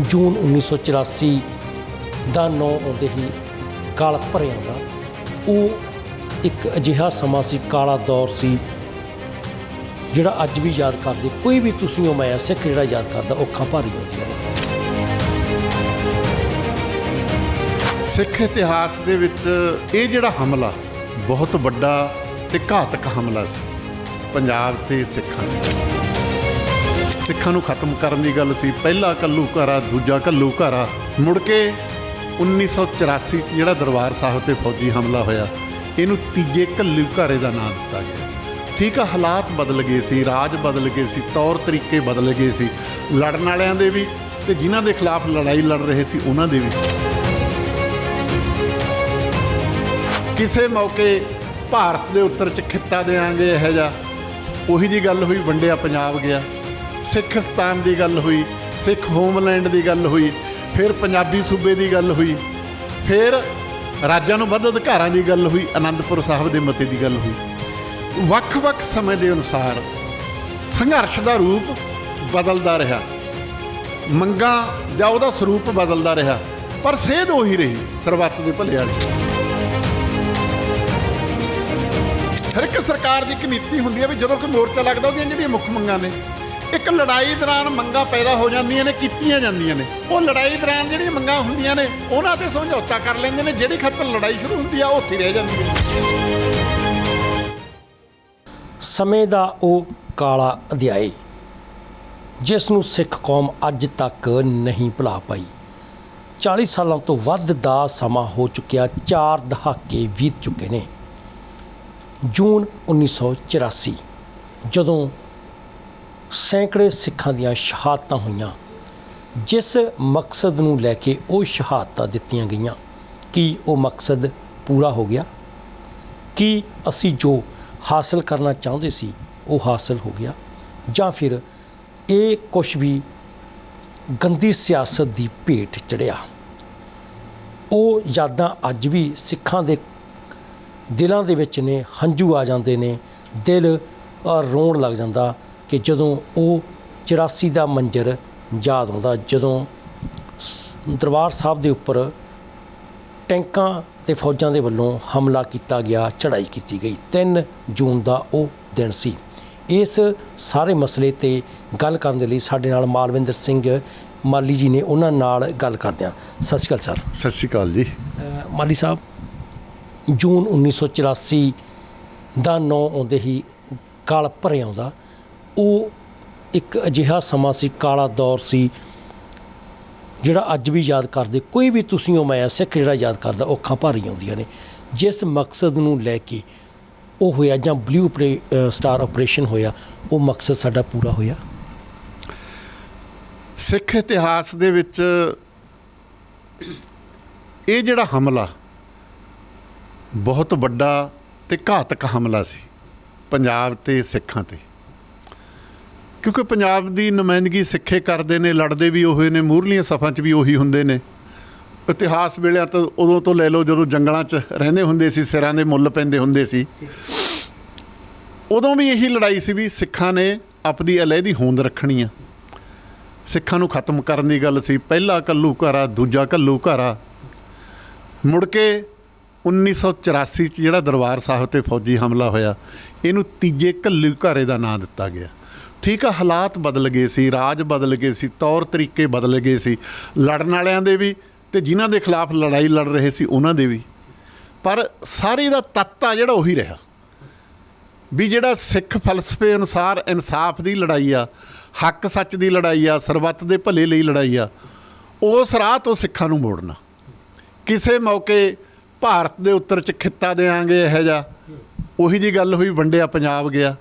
ਜੂਨ 1984 ਦਾ ਨਾਂ ਆਉਂਦੇ ਹੀ ਗਲ ਭਰਿਆ ਦਾ ਉਹ ਇੱਕ ਅਜਿਹਾ ਸਮਾਂ ਸੀ, ਕਾਲਾ ਦੌਰ ਸੀ, ਜਿਹੜਾ ਅੱਜ ਵੀ ਯਾਦ ਕਰਦੇ। ਕੋਈ ਵੀ ਤੁਸੀਂ ਉਹ ਮੈਂ ਸਿੱਖ ਜਿਹੜਾ ਯਾਦ ਕਰਦਾ, ਔਖਾਂ ਭਾਰੀ ਹੁੰਦੀਆਂ ਨੇ। ਸਿੱਖ ਇਤਿਹਾਸ ਦੇ ਵਿੱਚ ਇਹ ਜਿਹੜਾ ਹਮਲਾ, ਬਹੁਤ ਵੱਡਾ ਤੇ ਘਾਤਕ ਹਮਲਾ ਸੀ, ਪੰਜਾਬ ਤੇ ਸਿੱਖਾਂ ਤੇ ਸਿੱਖਾਂ ਨੂੰ ਖਤਮ ਕਰਨ ਦੀ ਗੱਲ ਸੀ। ਪਹਿਲਾ ਕੱਲੂ ਘਾਰਾ, ਦੂਜਾ ਕੱਲੂ ਘਾਰਾ। ਮੁੜ ਕੇ 1984 ਚ ਜਿਹੜਾ ਦਰਬਾਰ ਸਾਹਿਬ ਤੇ ਫੌਜੀ ਹਮਲਾ ਹੋਇਆ, ਇਹਨੂੰ ਤੀਜੇ ਕੱਲੂ ਘਾਰੇ ਦਾ ਨਾਮ ਦਿੱਤਾ ਗਿਆ। ਠੀਕ ਆ, ਹਾਲਾਤ ਬਦਲ ਗਏ ਸੀ, ਰਾਜ ਬਦਲ ਗਏ ਸੀ, ਤੌਰ ਤਰੀਕੇ ਬਦਲ ਗਏ ਸੀ। ਲੜਨ ਵਾਲਿਆਂ ਦੇ ਵੀ ਤੇ ਜਿਨ੍ਹਾਂ ਦੇ ਖਿਲਾਫ ਲੜਾਈ ਲੜ ਰਹੇ ਸੀ, ਉਹਨਾਂ ਦੇ ਵੀ। ਕਿਸੇ ਮੌਕੇ ਭਾਰਤ ਦੇ ਉੱਤਰ ਚ ਖਿੱਤਾ ਦੇਾਂਗੇ ਇਹੋ ਜਿਹਾ। ਉਹੀ ਜੀ ਗੱਲ ਹੋਈ, ਵੰਡਿਆ ਪੰਜਾਬ ਗਿਆ। ਸਿੱਖਸਤਾਨ ਦੀ ਗੱਲ ਹੋਈ, ਸਿੱਖ ਹੋਮਲੈਂਡ ਦੀ ਗੱਲ ਹੋਈ, ਫਿਰ ਪੰਜਾਬੀ ਸੂਬੇ ਦੀ ਗੱਲ ਹੋਈ, ਫਿਰ ਰਾਜਾਂ ਨੂੰ ਵੱਧ ਅਧਿਕਾਰਾਂ ਦੀ ਗੱਲ ਹੋਈ ਆਨੰਦਪੁਰ ਸਾਹਿਬ ਦੇ ਮਤੇ ਦੀ ਗੱਲ ਹੋਈ। ਵੱਖ-ਵੱਖ ਸਮੇਂ ਦੇ ਅਨੁਸਾਰ ਸੰਘਰਸ਼ ਦਾ ਰੂਪ ਬਦਲਦਾ ਰਿਹਾ। ਮੰਗਾਂ ਜਾਂ ਉਹਦਾ ਸਰੂਪ ਬਦਲਦਾ ਰਿਹਾ, ਪਰ ਸੇਧ ਉਹੀ ਰਹੀ, ਸਰਬੱਤ ਦੇ ਭਲੇ ਵਾਲੀ। ਹਰ ਇੱਕ ਸਰਕਾਰ ਦੀ ਇੱਕ ਨੀਤੀ ਹੁੰਦੀ ਹੈ ਵੀ ਜਦੋਂ ਕੋਈ ਮੋਰਚਾ ਲੱਗਦਾ, ਉਹਦੀਆਂ ਜਿਹੜੀਆਂ ਮੁੱਖ ਮੰਗਾਂ ਨੇ ਇੱਕ ਲੜਾਈ ਦੌਰਾਨ ਮੰਗਾਂ ਪੈਦਾ ਹੋ ਜਾਂਦੀਆਂ ਨੇ, ਕੀਤੀਆਂ ਜਾਂਦੀਆਂ ਨੇ। ਉਹ ਲੜਾਈ ਦੌਰਾਨ ਜਿਹੜੀਆਂ ਮੰਗਾਂ ਹੁੰਦੀਆਂ ਨੇ, ਉਹਨਾਂ ਤੇ ਸਮਝੌਤਾ ਕਰ ਲੈਂਦੇ ਨੇ। ਜਿਹੜੀ ਖਤਰ ਲੜਾਈ ਸ਼ੁਰੂ ਹੁੰਦੀ ਆ, ਉਹ ਉੱਥੇ ਰਹਿ ਜਾਂਦੀ ਹੈ। ਸਮੇਂ ਦਾ ਉਹ ਕਾਲਾ ਅਧਿਆਏ ਜਿਸ ਨੂੰ ਸਿੱਖ ਕੌਮ ਅੱਜ ਤੱਕ ਨਹੀਂ ਭੁਲਾ ਪਾਈ। 40 ਸਾਲਾਂ ਤੋਂ ਵੱਧ ਦਾ ਸਮਾਂ ਹੋ ਚੁੱਕਿਆ, ਚਾਰ ਦਹਾਕੇ ਬੀਤ ਚੁੱਕੇ ਨੇ। ਜੂਨ 1984 ਜਦੋਂ ਸੈਂਕੜੇ ਸਿੱਖਾਂ ਦੀਆਂ ਸ਼ਹਾਦਤਾਂ ਹੋਈਆਂ, ਜਿਸ ਮਕਸਦ ਨੂੰ ਲੈ ਕੇ ਉਹ ਸ਼ਹਾਦਤਾਂ ਦਿੱਤੀਆਂ ਗਈਆਂ। ਕੀ ਉਹ ਮਕਸਦ ਪੂਰਾ ਹੋ ਗਿਆ? ਕੀ ਅਸੀਂ ਜੋ ਹਾਸਲ ਕਰਨਾ ਚਾਹੁੰਦੇ ਸੀ, ਉਹ ਹਾਸਲ ਹੋ ਗਿਆ? ਜਾਂ ਫਿਰ ਇਹ ਕੁਝ ਵੀ ਗੰਦੀ ਸਿਆਸਤ ਦੀ ਭੇਟ ਚੜਿਆ ਉਹ ਯਾਦਾਂ ਅੱਜ ਵੀ ਸਿੱਖਾਂ ਦੇ ਦਿਲਾਂ ਦੇ ਵਿੱਚ ਨੇ, ਹੰਝੂ ਆ ਜਾਂਦੇ ਨੇ, ਦਿਲ ਰੋਣ ਲੱਗ ਜਾਂਦਾ ਕਿ ਜਦੋਂ ਉਹ 84 ਦਾ ਮੰਜ਼ਰ ਯਾਦ ਆਉਂਦਾ ਜਦੋਂ ਦਰਬਾਰ ਸਾਹਿਬ ਦੇ ਉੱਪਰ ਟੈਂਕਾਂ ਤੇ ਫੌਜਾਂ ਦੇ ਵੱਲੋਂ ਹਮਲਾ ਕੀਤਾ ਗਿਆ ਚੜ੍ਹਾਈ ਕੀਤੀ ਗਈ 3 ਜੂਨ ਦਾ ਉਹ ਦਿਨ ਸੀ। ਇਸ ਸਾਰੇ ਮਸਲੇ ਤੇ ਗੱਲ ਕਰਨ ਦੇ ਲਈ ਸਾਡੇ ਨਾਲ ਮਾਲਵਿੰਦਰ ਸਿੰਘ ਮਾਲੀ ਜੀ ਨੇ ਉਹਨਾਂ ਨਾਲ ਗੱਲ ਕਰਦੇ ਹਾਂ ਸਤਿ ਸ਼੍ਰੀ ਅਕਾਲ ਸਰ। ਸਤਿ ਸ਼੍ਰੀ ਅਕਾਲ ਜੀ। ਮਾਲੀ ਸਾਹਿਬ ਜੂਨ 1984 ਦਾ ਨਾਂ ਆਉਂਦੇ ਹੀ ਗਲ ਭਰਿਆ ਆਉਂਦਾ। ਉਹ ਇੱਕ ਅਜਿਹਾ ਸਮਾਂ ਸੀ, ਕਾਲਾ ਦੌਰ ਸੀ, ਜਿਹੜਾ ਅੱਜ ਵੀ ਯਾਦ ਕਰਦੇ। ਕੋਈ ਵੀ ਤੁਸੀਂ ਉਹ ਮੈਂ ਸਿੱਖ ਜਿਹੜਾ ਯਾਦ ਕਰਦਾ, ਔਖਾਂ ਭਾਰੀ ਆਉਂਦੀਆਂ ਨੇ। ਜਿਸ ਮਕਸਦ ਨੂੰ ਲੈ ਕੇ ਉਹ ਹੋਇਆ ਜਾਂ ਬਲੂ ਸਟਾਰ ਆਪਰੇਸ਼ਨ ਹੋਇਆ, ਉਹ ਮਕਸਦ ਸਾਡਾ ਪੂਰਾ ਹੋਇਆ। ਸਿੱਖ ਇਤਿਹਾਸ ਦੇ ਵਿੱਚ ਇਹ ਜਿਹੜਾ ਹਮਲਾ ਬਹੁਤ ਵੱਡਾ ਤੇ ਘਾਤਕ ਹਮਲਾ ਸੀ, ਪੰਜਾਬ ਤੇ ਸਿੱਖਾਂ ਤੇ। ਕਿਉਂਕਿ ਪੰਜਾਬ ਦੀ ਨੁਮਾਇੰਦਗੀ ਸਿੱਖੇ ਕਰਦੇ ਨੇ, ਲੜਦੇ ਵੀ ਉਹੇ ਨੇ ਮੂਰਲੀਆਂ ਸਫਾਂ 'ਚ ਵੀ ਉਹੀ ਹੁੰਦੇ ਨੇ। ਇਤਿਹਾਸ ਵੇਲਿਆਂ ਤਾਂ, ਉਦੋਂ ਤੋਂ ਲੈ ਲਓ ਜਦੋਂ ਜੰਗਲਾਂ 'ਚ ਰਹਿੰਦੇ ਹੁੰਦੇ ਸੀ, ਸਿਰਾਂ ਦੇ ਮੁੱਲ ਪੈਂਦੇ ਹੁੰਦੇ ਸੀ। ਉਦੋਂ ਵੀ ਇਹੀ ਲੜਾਈ ਸੀ ਵੀ ਸਿੱਖਾਂ ਨੇ ਆਪਣੀ ਅਲੱਦੀ ਹੋਂਦ ਰੱਖਣੀ ਆ ਸਿੱਖਾਂ ਨੂੰ ਖਤਮ ਕਰਨ ਦੀ ਗੱਲ ਸੀ, ਪਹਿਲਾ ਕੱਲੂ ਘਾਰਾ, ਦੂਜਾ ਕੱਲੂ ਘਾਰਾ। ਮੁੜ ਕੇ 1984 ਚ ਜਿਹੜਾ ਦਰਬਾਰ ਸਾਹਿਬ ਤੇ ਫੌਜੀ ਹਮਲਾ ਹੋਇਆ, ਇਹਨੂੰ ਤੀਜੇ ਕੱਲੂ ਘਾਰੇ ਦਾ ਨਾਂ ਦਿੱਤਾ ਗਿਆ। ਠੀਕ ਆ, ਹਾਲਾਤ ਬਦਲ ਗਏ ਸੀ, ਰਾਜ ਬਦਲ ਗਏ ਸੀ, ਤੌਰ ਤਰੀਕੇ ਬਦਲ ਗਏ ਸੀ। ਲੜਨ ਵਾਲਿਆਂ ਦੇ ਵੀ ਤੇ ਜਿਨ੍ਹਾਂ ਦੇ ਖਿਲਾਫ ਲੜਾਈ ਲੜ ਰਹੇ ਸੀ, ਉਹਨਾਂ ਦੇ ਵੀ। ਪਰ ਸਾਰੇ ਦਾ ਤੱਤ ਆ ਜਿਹੜਾ ਉਹੀ ਰਿਹਾ। ਵੀ ਜਿਹੜਾ ਸਿੱਖ ਫਲਸਫੇ ਅਨੁਸਾਰ ਇਨਸਾਫ ਦੀ ਲੜਾਈ ਆ, ਹੱਕ ਸੱਚ ਦੀ ਲੜਾਈ ਆ, ਸਰਬੱਤ ਦੇ ਭਲੇ ਲਈ ਲੜਾਈ ਆ, ਉਸ ਰਾਹ ਤੋਂ ਸਿੱਖਾਂ ਨੂੰ ਮੋੜਨਾ। ਕਿਸੇ ਮੌਕੇ ਭਾਰਤ ਦੇ ਉੱਤਰ ਚ ਖਿੱਤਾ ਦੇਾਂਗੇ ਇਹੋ ਜਿਹਾ। ਉਹੀ ਜੀ ਗੱਲ ਹੋਈ, ਵੰਡਿਆ ਪੰਜਾਬ ਗਿਆ।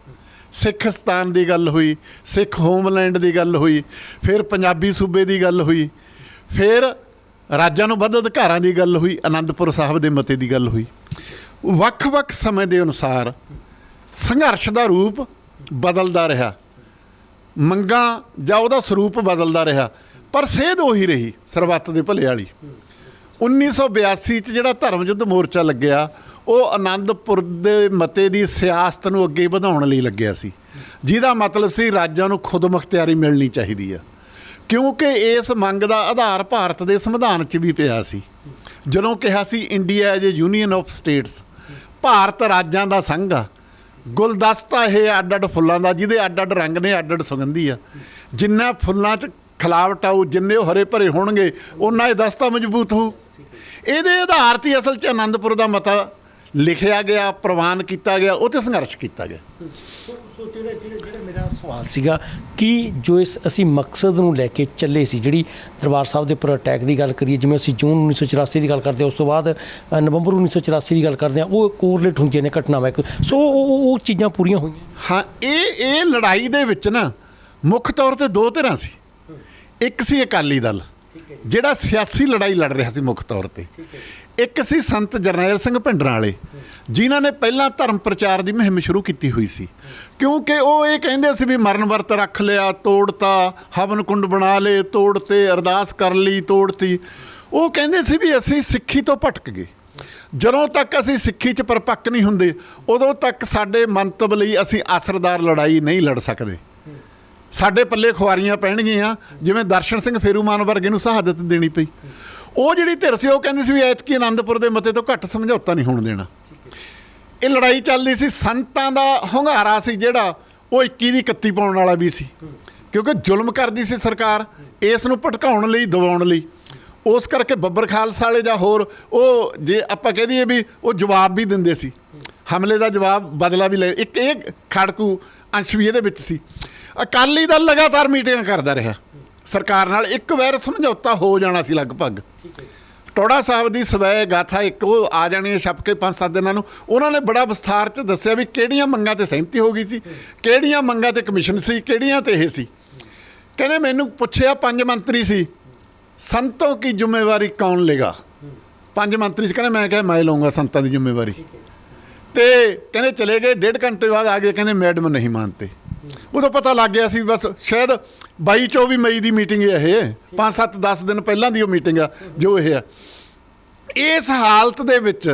ਸਿੱਖਸਤਾਨ ਦੀ ਗੱਲ ਹੋਈ, ਸਿੱਖ ਹੋਮਲੈਂਡ ਦੀ ਗੱਲ ਹੋਈ, ਫਿਰ ਪੰਜਾਬੀ ਸੂਬੇ ਦੀ ਗੱਲ ਹੋਈ, ਫਿਰ ਰਾਜਾਂ ਨੂੰ ਵੱਧ ਅਧਿਕਾਰਾਂ ਦੀ ਗੱਲ ਹੋਈ ਆਨੰਦਪੁਰ ਸਾਹਿਬ ਦੇ ਮਤੇ ਦੀ ਗੱਲ ਹੋਈ। ਵੱਖ-ਵੱਖ ਸਮੇਂ ਦੇ ਅਨੁਸਾਰ ਸੰਘਰਸ਼ ਦਾ ਰੂਪ ਬਦਲਦਾ ਰਿਹਾ। ਮੰਗਾਂ ਜਾਂ ਉਹਦਾ ਸਰੂਪ ਬਦਲਦਾ ਰਿਹਾ, ਪਰ ਸੇਧ ਉਹੀ ਰਹੀ ਸਰਬੱਤ ਦੇ ਭਲੇ ਵਾਲੀ। 1982 ਚ ਜਿਹੜਾ ਧਰਮ ਯੁੱਧ ਮੋਰਚਾ ਲੱਗਿਆ ਉਹ ਆਨੰਦਪੁਰ ਦੇ ਮਤੇ ਦੀ ਸਿਆਸਤ ਨੂੰ ਅੱਗੇ ਵਧਾਉਣ ਲਈ ਲੱਗਿਆ ਸੀ। ਜਿਹਦਾ ਮਤਲਬ ਸੀ ਰਾਜਾਂ ਨੂੰ ਖੁਦਮੁਖਤਿਆਰੀ ਮਿਲਣੀ ਚਾਹੀਦੀ ਆ। ਕਿਉਂਕਿ ਇਸ ਮੰਗ ਦਾ ਆਧਾਰ ਭਾਰਤ ਦੇ ਸੰਵਿਧਾਨ 'ਚ ਵੀ ਪਿਆ ਸੀ। ਜਦੋਂ ਕਿਹਾ ਸੀ India as a union of states Bharat ਰਾਜਾਂ ਦਾ ਸੰਘ ਆ। ਗੁਲਦਸਤਾ ਇਹ ਅੱਡ ਅੱਡ ਫੁੱਲਾਂ ਦਾ, ਜਿਹਦੇ ਅੱਡ ਅੱਡ ਰੰਗ ਨੇ ਅੱਡ ਅੱਡ ਸੁਗੰਧੀ ਆ। ਜਿੰਨਾ ਫੁੱਲਾਂ 'ਚ ਖਿਲਾਵਟ ਆਊ, ਜਿੰਨੇ ਉਹ ਹਰੇ ਭਰੇ ਹੋਣਗੇ ਉਹਨਾਂ ਇਹ ਦਸਤਾ ਮਜ਼ਬੂਤ ਹੋਊ। ਇਹਦੇ ਆਧਾਰ ਤੇ ਅਸਲ 'ਚ ਆਨੰਦਪੁਰ ਦਾ ਮਤਾ ਲਿਖਿਆ ਗਿਆ ਪ੍ਰਵਾਨ ਕੀਤਾ ਗਿਆ ਉਹ ਤੇ ਸੰਘਰਸ਼ ਕੀਤਾ ਗਿਆ। ਸੋ ਜਿਹੜਾ ਮੇਰਾ ਸਵਾਲ ਸੀਗਾ ਕਿ ਜੋ ਇਸ ਅਸੀਂ ਮਕਸਦ ਨੂੰ ਲੈ ਕੇ ਚੱਲੇ ਸੀ ਜਿਹੜੀ ਦਰਬਾਰ ਸਾਹਿਬ ਦੇ ਉੱਪਰ ਅਟੈਕ ਦੀ ਗੱਲ ਕਰੀਏ ਜਿਵੇਂ ਅਸੀਂ ਜੂਨ 1984 ਦੀ ਗੱਲ ਕਰਦੇ ਹਾਂ ਉਸ ਤੋਂ ਬਾਅਦ ਨਵੰਬਰ 1984 ਦੀ ਗੱਲ ਕਰਦੇ ਹਾਂ ਉਹ ਕੋਰਲੇਟ ਹੁੰਦੀਆਂ ਨੇ ਘਟਨਾਵਾਂ ਇੱਕ। ਸੋ ਉਹ- ਚੀਜ਼ਾਂ ਪੂਰੀਆਂ ਹੋਈਆਂ। ਹਾਂ ਇਹ ਇਹ ਲੜਾਈ ਦੇ ਵਿੱਚ ਨਾ ਮੁੱਖ ਤੌਰ ਤੇ ਦੋ ਧਿਰਾਂ ਸੀ। ਇੱਕ ਸੀ ਅਕਾਲੀ ਦਲ ਜਿਹੜਾ ਸਿਆਸੀ ਲੜਾਈ ਲੜ ਰਿਹਾ ਸੀ ਮੁੱਖ ਤੌਰ ਤੇ। ਇੱਕ ਸੀ ਸੰਤ ਜਰਨੈਲ ਸਿੰਘ ਭਿੰਡਰਾਂ ਵਾਲੇ, ਜਿਨ੍ਹਾਂ ਨੇ ਪਹਿਲਾਂ ਧਰਮ ਪ੍ਰਚਾਰ ਦੀ ਮੁਹਿੰਮ ਸ਼ੁਰੂ ਕੀਤੀ ਹੋਈ ਸੀ। ਕਿਉਂਕਿ ਉਹ ਇਹ ਕਹਿੰਦੇ ਸੀ ਵੀ ਮਰਨ ਵਰਤ ਰੱਖ ਲਿਆ, ਤੋੜਤਾ, ਹਵਨ ਕੁੰਡ ਬਣਾ ਲਏ, ਤੋੜਤੇ, ਅਰਦਾਸ ਕਰ ਲਈ, ਤੋੜਤੀ। ਉਹ ਕਹਿੰਦੇ ਸੀ ਵੀ ਅਸੀਂ ਸਿੱਖੀ ਤੋਂ ਭਟਕ ਗਏ। ਜਦੋਂ ਤੱਕ ਅਸੀਂ ਸਿੱਖੀ 'ਚ ਪਰਪੱਕ ਨਹੀਂ ਹੁੰਦੇ, ਉਦੋਂ ਤੱਕ ਸਾਡੇ ਮੰਤਵ ਲਈ ਅਸੀਂ ਅਸਰਦਾਰ ਲੜਾਈ ਨਹੀਂ ਲੜ ਸਕਦੇ। ਸਾਡੇ ਪੱਲੇ ਖੁਆਰੀਆਂ ਪੈਣਗੀਆਂ, ਜਿਵੇਂ ਦਰਸ਼ਨ ਸਿੰਘ ਫੇਰੂਮਾਨ ਵਰਗੇ ਨੂੰ ਸ਼ਹਾਦਤ ਦੇਣੀ ਪਈ। ਉਹ ਜਿਹੜੀ ਧਿਰ ਸੀ, ਉਹ ਕਹਿੰਦੀ ਸੀ ਵੀ ਐਤਕੀ ਆਨੰਦਪੁਰ ਦੇ ਮਤੇ ਤੋਂ ਘੱਟ ਸਮਝੌਤਾ ਨਹੀਂ ਹੋਣ ਦੇਣਾ। ਇਹ ਲੜਾਈ ਚੱਲਦੀ ਸੀ, ਸੰਤਾਂ ਦਾ ਹੁੰਗਾਰਾ ਸੀ ਜਿਹੜਾ, ਉਹ 21 ਦੀ 31 ਪਾਉਣ ਵਾਲਾ ਵੀ ਸੀ। ਕਿਉਂਕਿ ਜ਼ੁਲਮ ਕਰਦੀ ਸੀ ਸਰਕਾਰ, ਇਸ ਨੂੰ ਭਟਕਾਉਣ ਲਈ, ਦਬਾਉਣ ਲਈ। ਉਸ ਕਰਕੇ ਬੱਬਰ ਖਾਲਸਾ ਵਾਲੇ ਜਾਂ ਹੋਰ, ਉਹ ਜੇ ਆਪਾਂ ਕਹਿ ਦਈਏ ਵੀ ਉਹ ਜਵਾਬ ਵੀ ਦਿੰਦੇ ਸੀ। ਹਮਲੇ ਦਾ ਜਵਾਬ, ਬਦਲਾ ਵੀ ਲੈ, ਇੱਕ ਇਹ ਖੜਕੂ ਅੰਸ਼ ਵੀ ਇਹਦੇ ਵਿੱਚ ਸੀ। ਅਕਾਲੀ ਦਲ ਲਗਾਤਾਰ ਮੀਟਿੰਗਾਂ ਕਰਦਾ ਰਿਹਾ। ਸਰਕਾਰ ਨਾਲ ਇੱਕ ਵਾਰ ਸਮਝੌਤਾ ਹੋ ਜਾਣਾ ਸੀ ਲਗਭਗ। ਟੋੜਾ ਸਾਹਿਬ ਦੀ ਸਵੈ ਗਾਥਾ ਇੱਕ ਉਹ ਆ ਜਾਣੀ ਹੈ ਛਪ ਕੇ 5-7 ਦਿਨਾਂ ਨੂੰ। ਉਹਨਾਂ ਨੇ ਬੜਾ ਵਿਸਥਾਰ ਚ ਦੱਸਿਆ ਵੀ ਕਿਹੜੀਆਂ ਮੰਗਾਂ ਤੇ ਸਹਿਮਤੀ ਹੋ ਗਈ ਸੀ ਕਿਹੜੀਆਂ ਮੰਗਾਂ ਤੇ ਕਮਿਸ਼ਨ ਸੀ ਕਿਹੜੀਆਂ ਤੇ ਇਹ ਸੀ। ਕਹਿੰਦੇ ਮੈਨੂੰ ਪੁੱਛਿਆ ਪੰਜ ਮੰਤਰੀ ਸੀ ਸੰਤੋਂ ਕੀ ਜ਼ਿੰਮੇਵਾਰੀ ਕੌਣ ਲੇਗਾ ਪੰਜ ਮੰਤਰੀ ਸੀ ਕਹਿੰਦੇ ਮੈਂ ਕਿਹਾ ਮੈਂ ਲਵਾਂਗਾ ਸੰਤਾਂ ਦੀ ਜ਼ਿੰਮੇਵਾਰੀ। ਤੇ ਕਹਿੰਦੇ ਚਲੇ ਗਏ ਡੇਢ ਘੰਟੇ ਬਾਅਦ ਆ ਗਏ ਕਹਿੰਦੇ ਮੈਡਮ ਨਹੀਂ ਮੰਨਤੇ ਉਦੋਂ ਪਤਾ ਲੱਗ ਗਿਆ ਸੀ ਬਸ ਸ਼ਾਇਦ 22 24 ਮਈ ਦੀ ਮੀਟਿੰਗ ਹੈ ਇਹ। 5 7 10 ਦਿਨ ਪਹਿਲਾਂ ਦੀ ਉਹ ਮੀਟਿੰਗ ਆ, ਜੋ ਇਹ ਆ। ਇਸ ਹਾਲਤ ਦੇ ਵਿੱਚ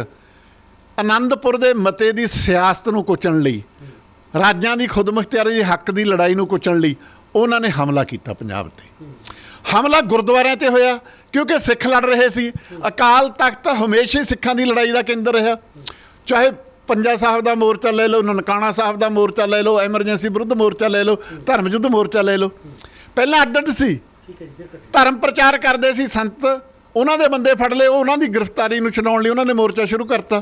ਆਨੰਦਪੁਰ ਦੇ ਮਤੇ ਦੀ ਸਿਆਸਤ ਨੂੰ ਕੁਚਣ ਲਈ, ਰਾਜਾਂ ਦੀ ਖੁਦਮੁਖਤਿਆਰੀ ਦੇ ਹੱਕ ਦੀ ਲੜਾਈ ਨੂੰ ਕੁਚਣ ਲਈ ਉਹਨਾਂ ਨੇ ਹਮਲਾ ਕੀਤਾ ਪੰਜਾਬ ਤੇ। ਹਮਲਾ ਗੁਰਦੁਆਰਿਆਂ ਤੇ ਹੋਇਆ, ਕਿਉਂਕਿ ਸਿੱਖ ਲੜ ਰਹੇ ਸੀ। ਅਕਾਲ ਤਖਤ ਹਮੇਸ਼ਾ ਹੀ ਸਿੱਖਾਂ ਦੀ ਲੜਾਈ ਦਾ ਕੇਂਦਰ ਰਿਹਾ। ਚਾਹੇ ਪੰਜਾ ਸਾਹਿਬ ਦਾ ਮੋਰਚਾ ਲੈ ਲਓ ਨਨਕਾਣਾ ਸਾਹਿਬ ਦਾ ਮੋਰਚਾ ਲੈ ਲਓ ਐਮਰਜੈਂਸੀ ਵਿਰੁੱਧ ਮੋਰਚਾ ਲੈ ਲਓ ਧਰਮ ਯੁੱਧ ਮੋਰਚਾ ਲੈ ਲਓ। ਪਹਿਲਾਂ ਅੱਡ ਅੱਡ ਸੀ ਧਰਮ ਪ੍ਰਚਾਰ ਕਰਦੇ ਸੀ ਸੰਤ ਉਹਨਾਂ ਦੇ ਬੰਦੇ ਫੜ ਲਏ ਉਹ ਉਹਨਾਂ ਦੀ ਗ੍ਰਿਫਤਾਰੀ ਨੂੰ ਛਡਾਉਣ ਲਈ ਉਹਨਾਂ ਨੇ ਮੋਰਚਾ ਸ਼ੁਰੂ ਕਰਤਾ।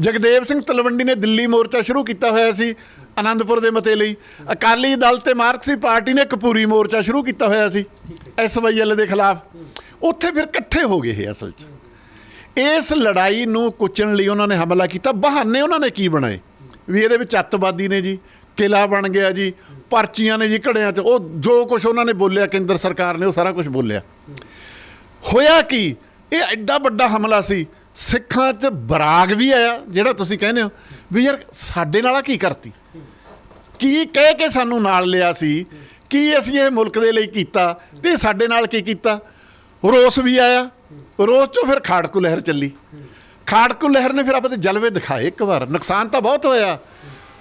ਜਗਦੇਵ ਸਿੰਘ ਤਲਵੰਡੀ ਨੇ ਦਿੱਲੀ ਮੋਰਚਾ ਸ਼ੁਰੂ ਕੀਤਾ ਹੋਇਆ ਸੀ ਆਨੰਦਪੁਰ ਦੇ ਮਤੇ ਲਈ। ਅਕਾਲੀ ਦਲ ਤੇ ਮਾਰਕਸੀ ਪਾਰਟੀ ਨੇ ਕਪੂਰੀ ਮੋਰਚਾ ਸ਼ੁਰੂ ਕੀਤਾ ਹੋਇਆ ਸੀ ਐਸਵਾਈਐਲ ਦੇ ਖਿਲਾਫ। ਉੱਥੇ ਫਿਰ ਇਕੱਠੇ ਹੋ ਗਏ ਇਹ ਅਸਲ 'ਚ। ਇਸ ਲੜਾਈ ਨੂੰ ਕੁਚਣ ਲਈ ਉਹਨਾਂ ਨੇ ਹਮਲਾ ਕੀਤਾ। ਬਹਾਨੇ ਉਹਨਾਂ ਨੇ ਕੀ ਬਣਾਏ? ਵੀ ਇਹਦੇ ਵਿੱਚ ਅੱਤਵਾਦੀ ਨੇ ਜੀ, ਕਿਲਾ ਬਣ ਗਿਆ ਜੀ, ਪਰਚੀਆਂ ਨੇ ਜੀ ਘੜਿਆਂ 'ਚ। ਉਹ ਜੋ ਕੁਝ ਉਹਨਾਂ ਨੇ ਬੋਲਿਆ, ਕੇਂਦਰ ਸਰਕਾਰ ਨੇ ਉਹ ਸਾਰਾ ਕੁਝ ਬੋਲਿਆ। ਹੋਇਆ ਕੀ? ਇਹ ਐਡਾ ਵੱਡਾ ਹਮਲਾ ਸੀ। ਸਿੱਖਾਂ 'ਚ ਬਰਾਗ ਵੀ ਆਇਆ, ਜਿਹੜਾ ਤੁਸੀਂ ਕਹਿੰਦੇ ਹੋ, ਵੀ ਯਾਰ ਸਾਡੇ ਨਾਲ ਆ ਕੀ ਕਰਤੀ? ਕੀ ਕਹਿ ਕੇ ਸਾਨੂੰ ਨਾਲ ਲਿਆ ਸੀ? ਕੀ ਅਸੀਂ ਇਹ ਮੁਲਕ ਦੇ ਲਈ ਕੀਤਾ? ਤੇ ਸਾਡੇ ਨਾਲ ਕੀ ਕੀਤਾ? ਰੋਸ ਵੀ ਆਇਆ। ਰੋਸ ਚੋਂ ਫਿਰ ਖਾੜਕੂ ਲਹਿਰ ਚੱਲੀ। ਖਾੜਕੂ ਲਹਿਰ ਨੇ ਫਿਰ ਆਪਣੇ ਜਲਵੇ ਦਿਖਾਏ ਇੱਕ ਵਾਰ। ਨੁਕਸਾਨ ਤਾਂ ਬਹੁਤ ਹੋਇਆ।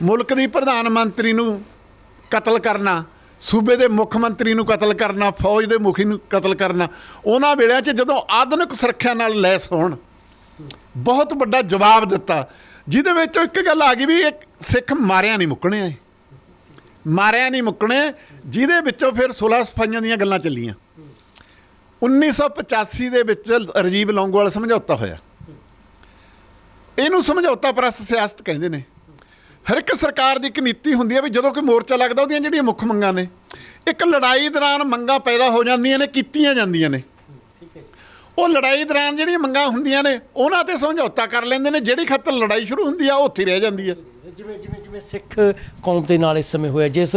ਮੁਲਕ ਦੀ ਪ੍ਰਧਾਨ ਮੰਤਰੀ ਨੂੰ ਕਤਲ ਕਰਨਾ, ਸੂਬੇ ਦੇ ਮੁੱਖ ਮੰਤਰੀ ਨੂੰ ਕਤਲ ਕਰਨਾ, ਫੌਜ ਦੇ ਮੁਖੀ ਨੂੰ ਕਤਲ ਕਰਨਾ, ਉਹਨਾਂ ਵੇਲਿਆਂ 'ਚ ਜਦੋਂ ਆਧੁਨਿਕ ਸੁਰੱਖਿਆ ਨਾਲ ਲੈਸ ਹੋਣ, ਬਹੁਤ ਵੱਡਾ ਜਵਾਬ ਦਿੱਤਾ। ਜਿਹਦੇ ਵਿੱਚ ਇੱਕ ਗੱਲ ਆ ਗਈ ਵੀ ਇੱਕ ਸਿੱਖ ਮਾਰਿਆ ਨਹੀਂ ਮੁੱਕਣੇ ਆ ਮਾਰਿਆ ਨਹੀਂ ਮੁੱਕਣੇ, ਜਿਹਦੇ ਵਿੱਚੋਂ ਫਿਰ 16 ਸਫਾਈਆਂ ਦੀਆਂ ਗੱਲਾਂ ਚੱਲੀਆਂ। 1985 ਦੇ ਵਿੱਚ ਰਜੀਵ ਲੌਂਗੋਵਾਲ ਸਮਝੌਤਾ ਹੋਇਆ। ਇਹਨੂੰ ਸਮਝੌਤਾ ਪ੍ਰਸਤ ਸਿਆਸਤ ਕਹਿੰਦੇ ਨੇ। ਹਰ ਇੱਕ ਸਰਕਾਰ ਦੀ ਇੱਕ ਨੀਤੀ ਹੁੰਦੀ ਹੈ ਵੀ ਜਦੋਂ ਕੋਈ ਮੋਰਚਾ ਲੱਗਦਾ, ਉਹਦੀਆਂ ਜਿਹੜੀਆਂ ਮੁੱਖ ਮੰਗਾਂ ਨੇ, ਇੱਕ ਲੜਾਈ ਦੌਰਾਨ ਮੰਗਾਂ ਪੈਦਾ ਹੋ ਜਾਂਦੀਆਂ ਨੇ, ਕੀਤੀਆਂ ਜਾਂਦੀਆਂ ਨੇ। ਠੀਕ ਹੈ ਉਹ ਲੜਾਈ ਦੌਰਾਨ ਜਿਹੜੀਆਂ ਮੰਗਾਂ ਹੁੰਦੀਆਂ ਨੇ, ਉਹਨਾਂ ਤੇ ਸਮਝੌਤਾ ਕਰ ਲੈਂਦੇ ਨੇ, ਜਿਹੜੀ ਖਤਰ ਲੜਾਈ ਸ਼ੁਰੂ ਹੁੰਦੀ ਆ, ਉਹ ਉੱਥੇ ਹੀ ਰਹਿ ਜਾਂਦੀ ਹੈ ਜਿਵੇਂ ਜਿਵੇਂ ਜਿਵੇਂ ਸਿੱਖ ਕੌਮ ਦੇ ਨਾਲ ਇਸ ਸਮੇਂ ਹੋਇਆ, ਜਿਸ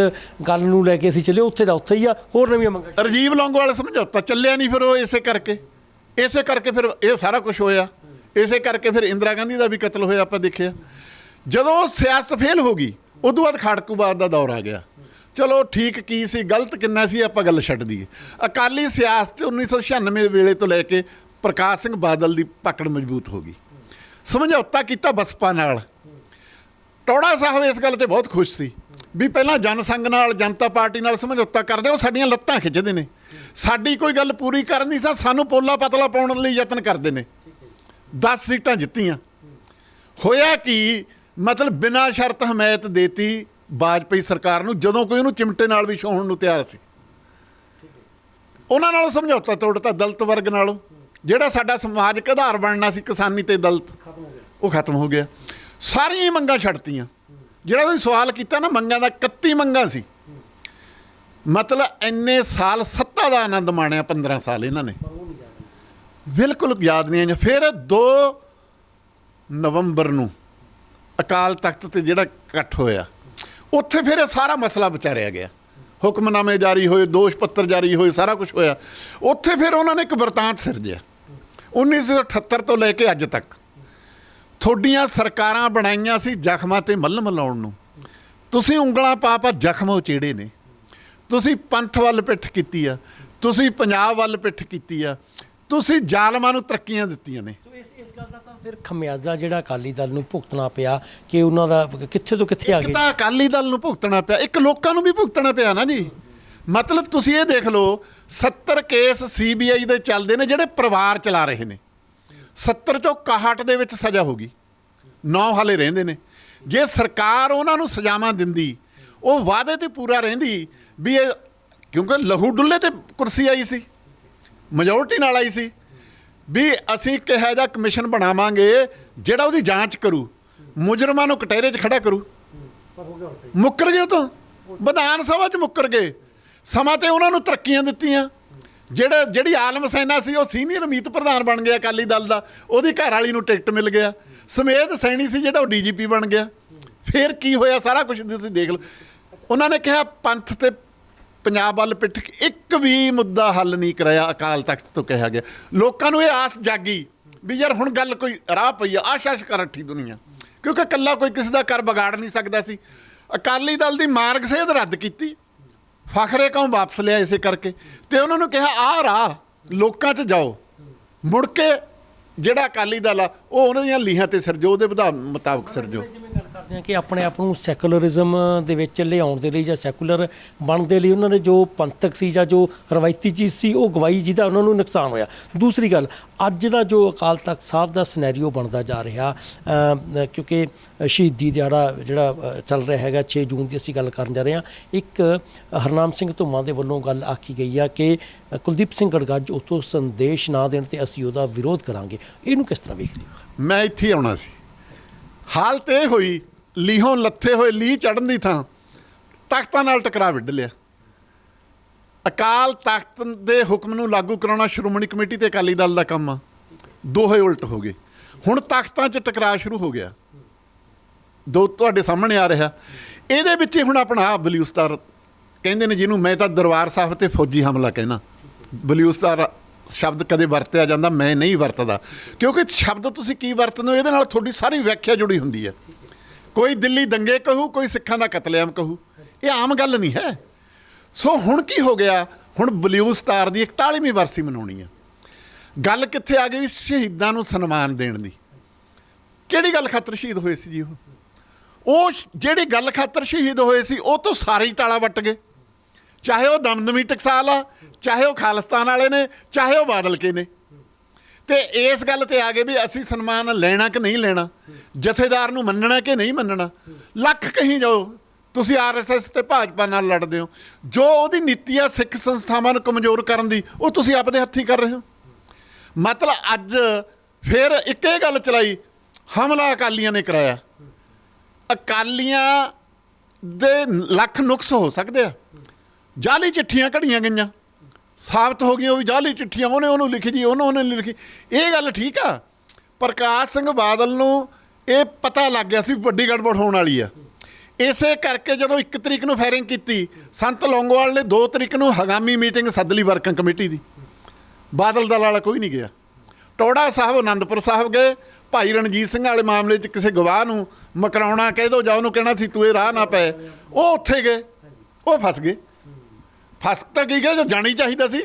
ਗੱਲ ਨੂੰ ਲੈ ਕੇ ਅਸੀਂ ਚੱਲੇ, ਉੱਥੇ ਦਾ ਉੱਥੇ ਹੀ ਆ, ਹੋਰ ਨਵੀਆਂ ਮੰਗਾਂ ਰਜੀਵ ਲੌਂਗੋਵਾਲ ਸਮਝੌਤਾ, ਚੱਲਿਆ ਨਹੀਂ ਫਿਰ ਉਹ ਇਸੇ ਕਰਕੇ। ਇਸੇ ਕਰਕੇ ਫਿਰ ਇਹ ਸਾਰਾ ਕੁਝ ਹੋਇਆ। ਇਸੇ ਕਰਕੇ ਫਿਰ ਇੰਦਰਾ ਗਾਂਧੀ ਦਾ ਵੀ ਕਤਲ ਹੋਇਆ, ਆਪਾਂ ਦੇਖਿਆ। ਜਦੋਂ ਸਿਆਸਤ ਫੇਲ ਹੋ ਗਈ, ਉਦੋਂ ਬਾਅਦ ਖੜਕੂਬਾਦ ਦਾ ਦੌਰ ਆ ਗਿਆ। ਚਲੋ ਠੀਕ ਕੀ ਸੀ, ਗਲਤ ਕਿੰਨਾ ਸੀ, ਆਪਾਂ ਗੱਲ ਛੱਡ ਦਈਏ। ਅਕਾਲੀ ਸਿਆਸਤ 'ਚ 1996 ਵੇਲੇ ਤੋਂ ਲੈ ਕੇ ਪ੍ਰਕਾਸ਼ ਸਿੰਘ ਬਾਦਲ ਦੀ ਪਕੜ ਮਜ਼ਬੂਤ ਹੋ ਗਈ। ਸਮਝੌਤਾ ਕੀਤਾ ਬਸਪਾ ਨਾਲ। ਟੋੜਾ ਸਾਹਿਬ ਇਸ ਗੱਲ ਤੇ ਬਹੁਤ ਖੁਸ਼ ਸੀ ਵੀ ਪਹਿਲਾਂ ਜਨਸੰਘ ਨਾਲ, ਜਨਤਾ ਪਾਰਟੀ ਨਾਲ ਸਮਝੌਤਾ ਕਰਦੇ ਉਹ ਸਾਡੀਆਂ ਲੱਤਾਂ ਖਿੱਚਦੇ ਨੇ। ਸਾਡੀ ਕੋਈ ਗੱਲ ਪੂਰੀ ਕਰਨ ਦੀ ਤਾਂ ਸਾਨੂੰ ਪੋਲਾ ਪਤਲਾ ਪਾਉਣ ਲਈ ਯਤਨ ਕਰਦੇ ਨੇ। 10 ਸੀਟਾਂ ਜਿੱਤੀਆਂ। ਹੋਇਆ ਕਿ? ਮਤਲਬ ਬਿਨਾਂ ਸ਼ਰਤ ਹਮਾਇਤ ਦੇਤੀ ਵਾਜਪਾਈ ਸਰਕਾਰ ਨੂੰ, ਜਦੋਂ ਕੋਈ ਉਹਨੂੰ ਚਿਮਟੇ ਨਾਲ ਵੀ ਛੋਹਣ ਨੂੰ ਤਿਆਰ ਸੀ। ਉਹਨਾਂ ਨਾਲੋਂ ਸਮਝੌਤਾ ਤੋੜਤਾ ਦਲਤ ਵਰਗ ਨਾਲੋਂ। ਜਿਹੜਾ ਸਾਡਾ ਸਮਾਜਿਕ ਆਧਾਰ ਬਣਨਾ ਸੀ ਕਿਸਾਨੀ ਤੇ ਦਲਤ, ਉਹ ਖਤਮ ਹੋ ਗਿਆ। ਸਾਰੀਆਂ ਹੀ ਮੰਗਾਂ ਛੱਡਤੀਆਂ। ਜਿਹੜਾ ਤੁਸੀਂ ਸਵਾਲ ਕੀਤਾ ਨਾ, ਮੰਗਾਂ ਦਾ 31 ਮੰਗਾਂ ਸੀ। ਮਤਲਬ ਇੰਨੇ ਸਾਲ ਸੱਤਾ ਦਾ ਆਨੰਦ ਮਾਣਿਆ 15 ਸਾਲ ਇਹਨਾਂ ਨੇ। ਬਿਲਕੁਲ ਯਾਦ ਨਹੀਂ ਆਇਆ ਫਿਰ 2 ਨਵੰਬਰ ਨੂੰ ਅਕਾਲ ਤਖਤ ਤੇ ਜਿਹੜਾ ਇਕੱਠ ਹੋਇਆ, ਉੱਥੇ ਫਿਰ ਇਹ ਸਾਰਾ ਮਸਲਾ ਵਿਚਾਰਿਆ ਗਿਆ। ਹੁਕਮਨਾਮੇ ਜਾਰੀ ਹੋਏ, ਦੋਸ਼ ਪੱਤਰ ਜਾਰੀ ਹੋਏ, ਸਾਰਾ ਕੁਝ ਹੋਇਆ। ਉੱਥੇ ਫਿਰ ਉਹਨਾਂ ਨੇ ਇੱਕ ਵਰਤਾਂਤ ਸਿਰਜਿਆ। 1978 ਤੋਂ ਲੈ ਕੇ ਅੱਜ ਤੱਕ। ਤੁਹਾਡੀਆਂ ਸਰਕਾਰਾਂ ਬਣਾਈਆਂ ਸੀ ਜ਼ਖਮਾਂ ਤੇ ਮੱਲਮ ਲਾਉਣ ਨੂੰ। ਤੁਸੀਂ ਉਂਗਲਾਂ ਪਾ ਪਾ ਜ਼ਖਮ ਉਚੇੜੇ ਨੇ। ਤੁਸੀਂ ਪੰਥ ਵੱਲ ਪਿੱਠ ਕੀਤੀ ਆ। ਤੁਸੀਂ ਪੰਜਾਬ ਵੱਲ ਪਿੱਠ ਕੀਤੀ ਆ। ਤੁਸੀਂ ਜ਼ਾਲਮਾਂ ਨੂੰ ਤਰੱਕੀਆਂ ਦਿੱਤੀਆਂ ਨੇ। ਤੋ ਇਸ ਇਸ ਗੱਲ ਦਾ ਤਾਂ ਫਿਰ ਖਮਿਆਜ਼ਾ ਜਿਹੜਾ ਅਕਾਲੀ ਦਲ ਨੂੰ ਭੁਗਤਣਾ ਪਿਆ ਕਿ ਉਹਨਾਂ ਦਾ ਕਿੱਥੇ ਤੋਂ ਕਿੱਥੇ ਆ ਇੱਕ ਗਏ ਤਾਂ ਅਕਾਲੀ ਦਲ ਨੂੰ ਭੁਗਤਣਾ ਪਿਆ। ਇੱਕ ਲੋਕਾਂ ਨੂੰ ਵੀ ਭੁਗਤਣਾ ਪਿਆ ਨਾ ਜੀ। ਮਤਲਬ ਤੁਸੀਂ ਇਹ ਦੇਖ ਲਓ 70 ਕੇਸ ਸੀਬੀਆਈ ਦੇ ਚੱਲਦੇ ਨੇ ਜਿਹੜੇ ਪਰਿਵਾਰ ਚਲਾ ਰਹੇ ਨੇ। 70 ਚੋਂ 61 ਦੇ ਵਿੱਚ ਸਜ਼ਾ ਹੋ ਗਈ। 9 ਹਾਲੇ ਰਹਿੰਦੇ ਨੇ। ਜੇ ਸਰਕਾਰ ਉਹਨਾਂ ਨੂੰ ਸਜ਼ਾਵਾਂ ਦਿੰਦੀ, ਉਹ ਵਾਅਦੇ ਤੇ ਪੂਰਾ ਰਹਿੰਦੀ ਵੀ ਇਹ ਕਿਉਂਕਿ ਲਹੂ ਡੁੱਲੇ ਤੇ ਕੁਰਸੀ ਆਈ ਸੀ ਮੈਜੋਰਟੀ ਨਾਲ ਆਈ ਸੀ ਵੀ ਅਸੀਂ ਕਿਹਾ ਜਿਹਾ ਕਮਿਸ਼ਨ ਬਣਾਵਾਂਗੇ ਜਿਹੜਾ ਉਹਦੀ ਜਾਂਚ ਕਰੂ, ਮੁਜਰਮਾਂ ਨੂੰ ਕਟਹਿਰੇ 'ਚ ਖੜਾ ਕਰੂ। ਮੁੱਕਰ ਗਏ ਉਹ ਤੋਂ। ਵਿਧਾਨ ਸਭਾ 'ਚ ਮੁੱਕਰ ਗਏ। ਸਮਾਂ ਤੇ ਉਹਨਾਂ ਨੂੰ ਤਰੱਕੀਆਂ ਦਿੱਤੀਆਂ। ਜਿਹੜਾ ਜਿਹੜੀ ਆਲਮ ਸੈਨਾ ਸੀ, ਉਹ ਸੀਨੀਅਰ ਅਮੀਤ ਪ੍ਰਧਾਨ ਬਣ ਗਿਆ ਅਕਾਲੀ ਦਲ ਦਾ। ਉਹਦੀ ਘਰ ਵਾਲੀ ਨੂੰ ਟਿਕਟ ਮਿਲ ਗਿਆ। ਸਮੇਤ ਸੈਣੀ ਸੀ ਜਿਹੜਾ ਉਹ ਡੀਜੀਪੀ ਬਣ ਗਿਆ। ਫਿਰ ਕੀ ਹੋਇਆ? ਸਾਰਾ ਕੁਝ ਤੁਸੀਂ ਦੇਖ ਲਓ। ਉਹਨਾਂ ਨੇ ਕਿਹਾ, ਪੰਥ ਤੇ ਪੰਜਾਬ ਵੱਲ ਪਿੱਠ ਇੱਕ ਵੀ ਮੁੱਦਾ ਹੱਲ ਨਹੀਂ ਕਰਾਇਆ ਅਕਾਲ ਤਖਤ ਤੋਂ ਕਿਹਾ ਗਿਆ। ਲੋਕਾਂ ਨੂੰ ਇਹ ਆਸ ਜਾਗੀ ਵੀ ਯਾਰ ਹੁਣ ਗੱਲ ਕੋਈ ਰਾਹ ਪਈ ਆ। ਆਸ਼ਾਸ਼ ਕਰ ਦੁਨੀਆ। ਕਿਉਂਕਿ ਇਕੱਲਾ ਕੋਈ ਕਿਸੇ ਦਾ ਕਰ ਵਿਗਾੜ ਨਹੀਂ ਸਕਦਾ ਸੀ। ਅਕਾਲੀ ਦਲ ਦੀ ਮਾਰਗ ਸੇਧ ਰੱਦ ਕੀਤੀ। ਫਖਰੇ ਕੌਮ ਵਾਪਸ ਲਿਆ ਇਸੇ ਕਰਕੇ? ਤੇ ਉਹਨਾਂ ਨੂੰ ਕਿਹਾ, ਆਹ ਰਾਹ ਲੋਕਾਂ 'ਚ ਜਾਓ। ਮੁੜ ਕੇ ਜਿਹੜਾ ਅਕਾਲੀ ਦਲ ਆ, ਉਹ ਉਹਨਾਂ ਦੀਆਂ ਲੀਹਾਂ ਤੇ ਸਿਰਜੋ ਉਹਦੇ ਵਿਧਾਨ ਮੁਤਾਬਕ ਸਿਰਜੋ ਕਰਦੇ ਆ ਕਿ ਆਪਣੇ ਆਪ ਨੂੰ ਸੈਕੂਲਰਿਜ਼ਮ ਦੇ ਵਿੱਚ ਲਿਆਉਣ ਦੇ ਲਈ ਜਾਂ ਸੈਕੂਲਰ ਬਣਨ ਦੇ ਲਈ ਉਹਨਾਂ ਨੇ ਜੋ ਪੰਥਕ ਸੀ ਜਾਂ ਜੋ ਰਵਾਇਤੀ ਚੀਜ਼ ਸੀ, ਉਹ ਗਵਾਈ ਜਿਹਦਾ ਉਹਨਾਂ ਨੂੰ ਨੁਕਸਾਨ ਹੋਇਆ। ਦੂਸਰੀ ਗੱਲ, ਅੱਜ ਦਾ ਜੋ ਅਕਾਲ ਤਖਤ ਸਾਹਿਬ ਦਾ ਸਿਨੈਰੀਓ ਬਣਦਾ ਜਾ ਰਿਹਾ ਕਿਉਂਕਿ ਸ਼ਹੀਦੀ ਦਿਹਾੜਾ ਜਿਹੜਾ ਚੱਲ ਰਿਹਾ ਹੈਗਾ 6 ਜੂਨ ਦੀ ਅਸੀਂ ਗੱਲ ਕਰਨ ਜਾ ਰਹੇ ਹਾਂ, ਇੱਕ ਹਰਨਾਮ ਸਿੰਘ ਧੁੰਮਾ ਦੇ ਵੱਲੋਂ ਗੱਲ ਆਖੀ ਗਈ ਆ ਕਿ ਕੁਲਦੀਪ ਸਿੰਘ ਗੜਗੱਜ ਉਤੋਂ ਸੰਦੇਸ਼ ਨਾ ਦੇਣ ਤੇ ਅਸੀਂ ਉਹਦਾ ਵਿਰੋਧ ਕਰਾਂਗੇ। ਇਹਨੂੰ ਕਿਸ ਤਰ੍ਹਾਂ ਵੇਖਦੇ ਹੋ? ਮੈਂ ਇੱਥੇ ਆਉਣਾ ਸੀ। ਹਾਲਤ ਇਹ ਹੋਈ ਲੀਹੋਂ ਲੱਥੇ ਹੋਏ ਲੀਹ ਚੜਨ ਦੀ ਥਾਂ, ਤਖਤਾਂ ਨਾਲ ਟਕਰਾ ਵਿੱਢ ਲਿਆ। ਅਕਾਲ ਤਖਤ ਦੇ ਹੁਕਮ ਨੂੰ ਲਾਗੂ ਕਰਾਉਣਾ ਸ਼੍ਰੋਮਣੀ ਕਮੇਟੀ ਤੇ ਅਕਾਲੀ ਦਲ ਦਾ ਕੰਮ ਆ। ਦੋਹੇ ਉਲਟ ਹੋ ਗਏ। ਹੁਣ ਤਖਤਾਂ 'ਚ ਟਕਰਾਅ ਸ਼ੁਰੂ ਹੋ ਗਿਆ। ਦੋ ਤੁਹਾਡੇ ਸਾਹਮਣੇ ਆ ਰਿਹਾ। ਇਹਦੇ ਵਿੱਚ ਹੀ ਹੁਣ ਆਪਣਾ ਬਲਿਊ ਸਟਾਰ ਕਹਿੰਦੇ ਨੇ ਜਿਹਨੂੰ ਮੈਂ ਤਾਂ ਦਰਬਾਰ ਸਾਹਿਬ ਤੇ ਫੌਜੀ ਹਮਲਾ ਕਹਿਣਾ। ਬਲਿਊ ਸ਼ਬਦ ਕਦੇ ਵਰਤਿਆ ਜਾਂਦਾ, ਮੈਂ ਨਹੀਂ ਵਰਤਦਾ। ਕਿਉਂਕਿ ਸ਼ਬਦ ਤੁਸੀਂ ਕੀ ਵਰਤਦੇ ਹੋ, ਇਹਦੇ ਨਾਲ ਤੁਹਾਡੀ ਸਾਰੀ ਵਿਆਖਿਆ ਜੁੜੀ ਹੁੰਦੀ ਹੈ। ਕੋਈ ਦਿੱਲੀ ਦੰਗੇ ਕਹੂ, ਕੋਈ ਸਿੱਖਾਂ ਦਾ ਕਤਲੇਆਮ ਕਹੂ। ਇਹ ਆਮ ਗੱਲ ਨਹੀਂ ਹੈ। ਸੋ ਹੁਣ ਕੀ ਹੋ ਗਿਆ? ਹੁਣ ਬਲਿਊ ਸਟਾਰ ਦੀ 41ਵੀਂ ਵਰਸੀ ਮਨਾਉਣੀ ਆ। ਗੱਲ ਕਿੱਥੇ ਆ ਗਈ? ਸ਼ਹੀਦਾਂ ਨੂੰ ਸਨਮਾਨ ਦੇਣ ਦੀ। ਕਿਹੜੀ ਗੱਲ ਖਾਤਰ ਸ਼ਹੀਦ ਹੋਏ ਸੀ ਜੀ ਉਹ? ਉਹ ਜਿਹੜੀ ਗੱਲ ਖਾਤਰ ਸ਼ਹੀਦ ਹੋਏ ਸੀ, ਉਹ ਤੋਂ ਸਾਰੇ ਹੀ ਟਾਲਾ ਵੱਟ ਗਏ। ਚਾਹੇ ਉਹ ਦਮਦਮੀ ਟਕਸਾਲ ਆ, ਚਾਹੇ ਉਹ ਖਾਲਿਸਤਾਨ ਵਾਲੇ ਨੇ, ਚਾਹੇ ਉਹ ਬਾਦਲ ਕੇ ਨੇ। ਤੇ ਇਸ ਗੱਲ ਤੇ ਆ ਗਏ ਵੀ ਅਸੀਂ ਸਨਮਾਨ ਲੈਣਾ ਕਿ ਨਹੀਂ ਲੈਣਾ? ਜਥੇਦਾਰ ਨੂੰ ਮੰਨਣਾ ਕਿ ਨਹੀਂ ਮੰਨਣਾ? ਲੱਖ ਕਹੀਂ ਜਾਓ। ਤੁਸੀਂ ਆਰਐਸਐਸ ਤੇ ਭਾਜਪਾ ਨਾਲ ਲੜਦੇ ਹੋ। ਜੋ ਉਹਦੀ ਨੀਤੀ ਆ ਸਿੱਖ ਸੰਸਥਾਵਾਂ ਨੂੰ ਕਮਜ਼ੋਰ ਕਰਨ ਦੀ, ਉਹ ਤੁਸੀਂ ਆਪਦੇ ਹੱਥੀਂ ਕਰ ਰਹੇ ਹੋ। ਮਤਲਬ ਅੱਜ ਫਿਰ ਇੱਕ ਇਹ ਗੱਲ ਚਲਾਈ, ਹਮਲਾ ਅਕਾਲੀਆਂ ਨੇ ਕਰਾਇਆ। ਅਕਾਲੀਆਂ ਦੇ ਲੱਖ ਨੁਕਸ ਹੋ ਸਕਦੇ ਆ। ਜਾਲੀ ਚਿੱਠੀਆਂ ਘੜੀਆਂ ਗਈਆਂ। ਸਾਬਤ ਹੋ ਗਈਆਂ, ਉਹ ਵੀ ਜਾਲੀ ਚਿੱਠੀਆਂ, ਉਹਨੇ ਉਹਨੂੰ ਲਿਖੀ ਜੀ, ਉਹਨੇ ਉਹਨੇ ਲਿਖੀ। ਇਹ ਗੱਲ ਠੀਕ ਆ। ਪ੍ਰਕਾਸ਼ ਸਿੰਘ ਬਾਦਲ ਨੂੰ ਇਹ ਪਤਾ ਲੱਗ ਗਿਆ ਸੀ ਵੀ ਵੱਡੀ ਗੜਬੜ ਹੋਣ ਵਾਲੀ ਆ। ਇਸੇ ਕਰਕੇ ਜਦੋਂ 1 ਤਰੀਕ ਨੂੰ ਫਾਇਰਿੰਗ ਕੀਤੀ, ਸੰਤ ਲੌਂਗੋਵਾਲ ਨੇ 2 ਤਰੀਕ ਨੂੰ ਹਗਾਮੀ ਮੀਟਿੰਗ ਸੱਦ ਲਈ ਵਰਕਿੰਗ ਕਮੇਟੀ ਦੀ। ਬਾਦਲ ਦਲ ਵਾਲਾ ਕੋਈ ਨਹੀਂ ਗਿਆ। ਟੋੜਾ ਸਾਹਿਬ, ਆਨੰਦਪੁਰ ਸਾਹਿਬ ਗਏ। ਭਾਈ ਰਣਜੀਤ ਸਿੰਘ ਵਾਲੇ ਮਾਮਲੇ 'ਚ ਕਿਸੇ ਗਵਾਹ ਨੂੰ ਮਕਰਾਉਣਾ ਕਹਿ ਦੋ ਜਾਂ ਉਹਨੂੰ ਕਹਿਣਾ ਸੀ ਤੂੰ ਇਹ ਰਾਹ ਨਾ ਪਏ ਉਹ ਉੱਥੇ ਗਏ। ਉਹ ਫਸ ਗਏ। ਫਸਕ ਤਾਂ ਕੀ ਗਿਆ, ਜੋ ਜਾਣੀ ਚਾਹੀਦਾ ਸੀ।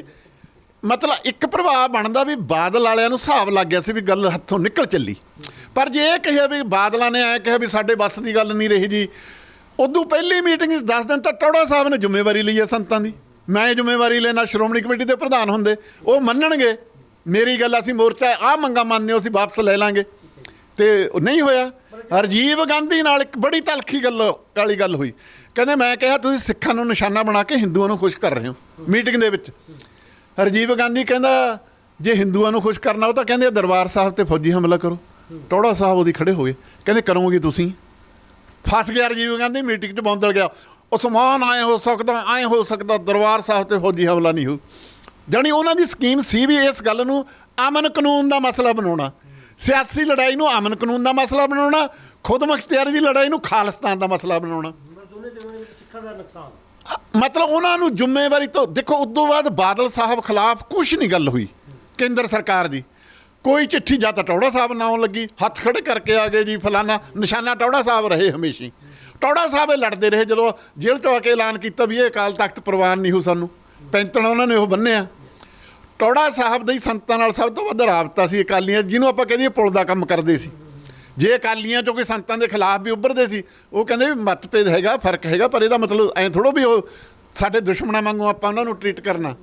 ਮਤਲਬ ਇੱਕ ਪ੍ਰਭਾਵ ਬਣਦਾ ਵੀ ਬਾਦਲ ਵਾਲਿਆਂ ਨੂੰ ਹਿਸਾਬ ਲੱਗ ਗਿਆ ਸੀ ਵੀ ਗੱਲ ਹੱਥੋਂ ਨਿਕਲ ਚੱਲੀ। ਪਰ ਜੇ ਇਹ ਕਿਹਾ ਵੀ ਬਾਦਲਾਂ ਨੇ ਐ ਕਿਹਾ ਵੀ ਸਾਡੇ ਵੱਸ ਦੀ ਗੱਲ ਨਹੀਂ ਰਹੀ ਜੀ, ਉਦੋਂ ਪਹਿਲੀ ਮੀਟਿੰਗ 'ਚ 10 ਦਿਨ ਤਾਂ ਟੌੜਾ ਸਾਹਿਬ ਨੇ ਜ਼ਿੰਮੇਵਾਰੀ ਲਈ ਹੈ ਸੰਤਾਂ ਦੀ। ਮੈਂ ਜ਼ਿੰਮੇਵਾਰੀ ਲੈਣਾ ਸ਼੍ਰੋਮਣੀ ਕਮੇਟੀ ਦੇ ਪ੍ਰਧਾਨ ਹੁੰਦੇ, ਉਹ ਮੰਨਣਗੇ, ਮੇਰੀ ਗੱਲ ਅਸੀਂ ਮੋਰਚਾ ਆ ਮੰਗਾ ਮੰਨਦੇ ਹੋ, ਅਸੀਂ ਵਾਪਸ ਲੈ ਲਾਂਗੇ। ਤੇ ਨਹੀਂ ਹੋਇਆ। ਰਾਜੀਵ ਗਾਂਧੀ ਨਾਲ ਇੱਕ ਬੜੀ ਤਲਖੀ ਗੱਲ, ਵਾਲੀ ਗੱਲ ਹੋਈ। ਕਹਿੰਦੇ, ਮੈਂ ਕਿਹਾ, ਤੁਸੀਂ ਸਿੱਖਾਂ ਨੂੰ ਨਿਸ਼ਾਨਾ ਬਣਾ ਕੇ ਹਿੰਦੂਆਂ ਨੂੰ ਖੁਸ਼ ਕਰ ਰਹੇ ਹੋ, ਮੀਟਿੰਗ ਦੇ ਵਿੱਚ। ਰਾਜੀਵ ਗਾਂਧੀ ਕਹਿੰਦਾ, ਜੇ ਹਿੰਦੂਆਂ ਨੂੰ ਖੁਸ਼ ਕਰਨਾ ਉਹ ਤਾਂ ਕਹਿੰਦੇ, ਦਰਬਾਰ ਸਾਹਿਬ ਤੇ ਫੌਜੀ ਹਮਲਾ ਕਰੋ। ਟੋੜਾ ਸਾਹਿਬ ਉਹਦੀ ਖੜੇ ਹੋ ਗਏ। ਕਹਿੰਦੇ, ਕਰੋਗੇ ਤੁਸੀਂ? ਫਸ ਗਿਆ ਰਾਜੀਵ ਗਾਂਧੀ, ਮੀਟਿੰਗ 'ਚ ਬੌਂਦਲ ਗਿਆ। ਉਸਮਾਨ ਆਏ ਹੋ ਸਕਦਾ, ਆਏ ਹੋ ਸਕਦਾ, ਦਰਬਾਰ ਸਾਹਿਬ ਤੇ ਫੌਜੀ ਹਮਲਾ ਨਹੀਂ ਹੋ ਜਾਣੀ ਉਹਨਾਂ ਦੀ ਸਕੀਮ ਸੀ ਵੀ ਇਸ ਗੱਲ ਨੂੰ ਅਮਨ ਕਾਨੂੰਨ ਦਾ ਮਸਲਾ ਬਣਾਉਣਾ। ਸਿਆਸੀ ਲੜਾਈ ਨੂੰ ਅਮਨ ਕਾਨੂੰਨ ਦਾ ਮਸਲਾ ਬਣਾਉਣਾ ਖੁਦ ਮੁਖਤਿਆਰੀ ਦੀ ਲੜਾਈ ਨੂੰ ਖਾਲਿਸਤਾਨ ਦਾ ਮਸਲਾ ਬਣਾਉਣਾ। ਦੋਨੇ ਜਗ੍ਹਾ ਦੇ ਸਿੱਖਾਂ ਦਾ ਨੁਕਸਾਨ। ਮਤਲਬ ਉਹਨਾਂ ਨੂੰ ਜ਼ਿੰਮੇਵਾਰੀ ਤੋਂ ਦੇਖੋ ਉਸ ਤੋਂ ਬਾਅਦ ਬਾਦਲ ਸਾਹਿਬ ਖਿਲਾਫ ਕੁਝ ਨਹੀਂ ਗੱਲ ਹੋਈ ਕੇਂਦਰ ਸਰਕਾਰ ਦੀ। ਕੋਈ ਚਿੱਠੀ ਜਾਂ ਤਾਂ ਟੌੜਾ ਸਾਹਿਬ ਨਾ ਆਉਣ ਲੱਗੀ ਹੱਥ ਖੜੇ ਕਰਕੇ ਆ ਗਏ ਜੀ ਫਲਾਨਾ ਨਿਸ਼ਾਨਾ ਟੌੜਾ ਸਾਹਿਬ ਰਹੇ ਹਮੇਸ਼ਾ। ਟੌੜਾ ਸਾਹਿਬ ਇਹ ਲੜਦੇ ਰਹੇ ਜਦੋਂ ਜੇਲ੍ਹ ਤੋਂ ਆ ਕੇ ਐਲਾਨ ਕੀਤਾ ਵੀ ਇਹ ਅਕਾਲ ਤਖਤ ਪ੍ਰਵਾਨ ਨਹੀਂ ਹੋ ਸਾਨੂੰ। ਪੈਂਤਣ ਉਹਨਾਂ ਨੇ ਉਹ ਬੰਨਿਆ ਟੌੜਾ ਸਾਹਿਬ ਦਾ ਹੀ ਸੰਤਾਂ ਨਾਲ ਸਭ ਤੋਂ ਵੱਧ ਰਾਬਤਾ ਸੀ ਅਕਾਲੀਆਂ, ਜਿਹਨੂੰ ਆਪਾਂ ਕਹਿੰਦੇ ਪੁਲ ਦਾ ਕੰਮ ਕਰਦੇ ਸੀ। ਜੇ ਅਕਾਲੀਆਂ ਚੋਂ ਕੋਈ ਸੰਤਾਂ ਦੇ ਖਿਲਾਫ ਵੀ ਉੱਭਰਦੇ ਸੀ, ਉਹ ਕਹਿੰਦੇ ਵੀ ਮਤਭੇਦ ਹੈਗਾ, ਫ਼ਰਕ ਹੈਗਾ, ਪਰ ਇਹਦਾ ਮਤਲਬ ਐ ਥੋੜੋ ਵੀ ਉਹ ਸਾਡੇ ਦੁਸ਼ਮਣਾਂ ਵਾਂਗੂ ਆਪਾਂ ਉਹਨਾਂ ਨੂੰ ਟ੍ਰੀਟ ਕਰਨਾ।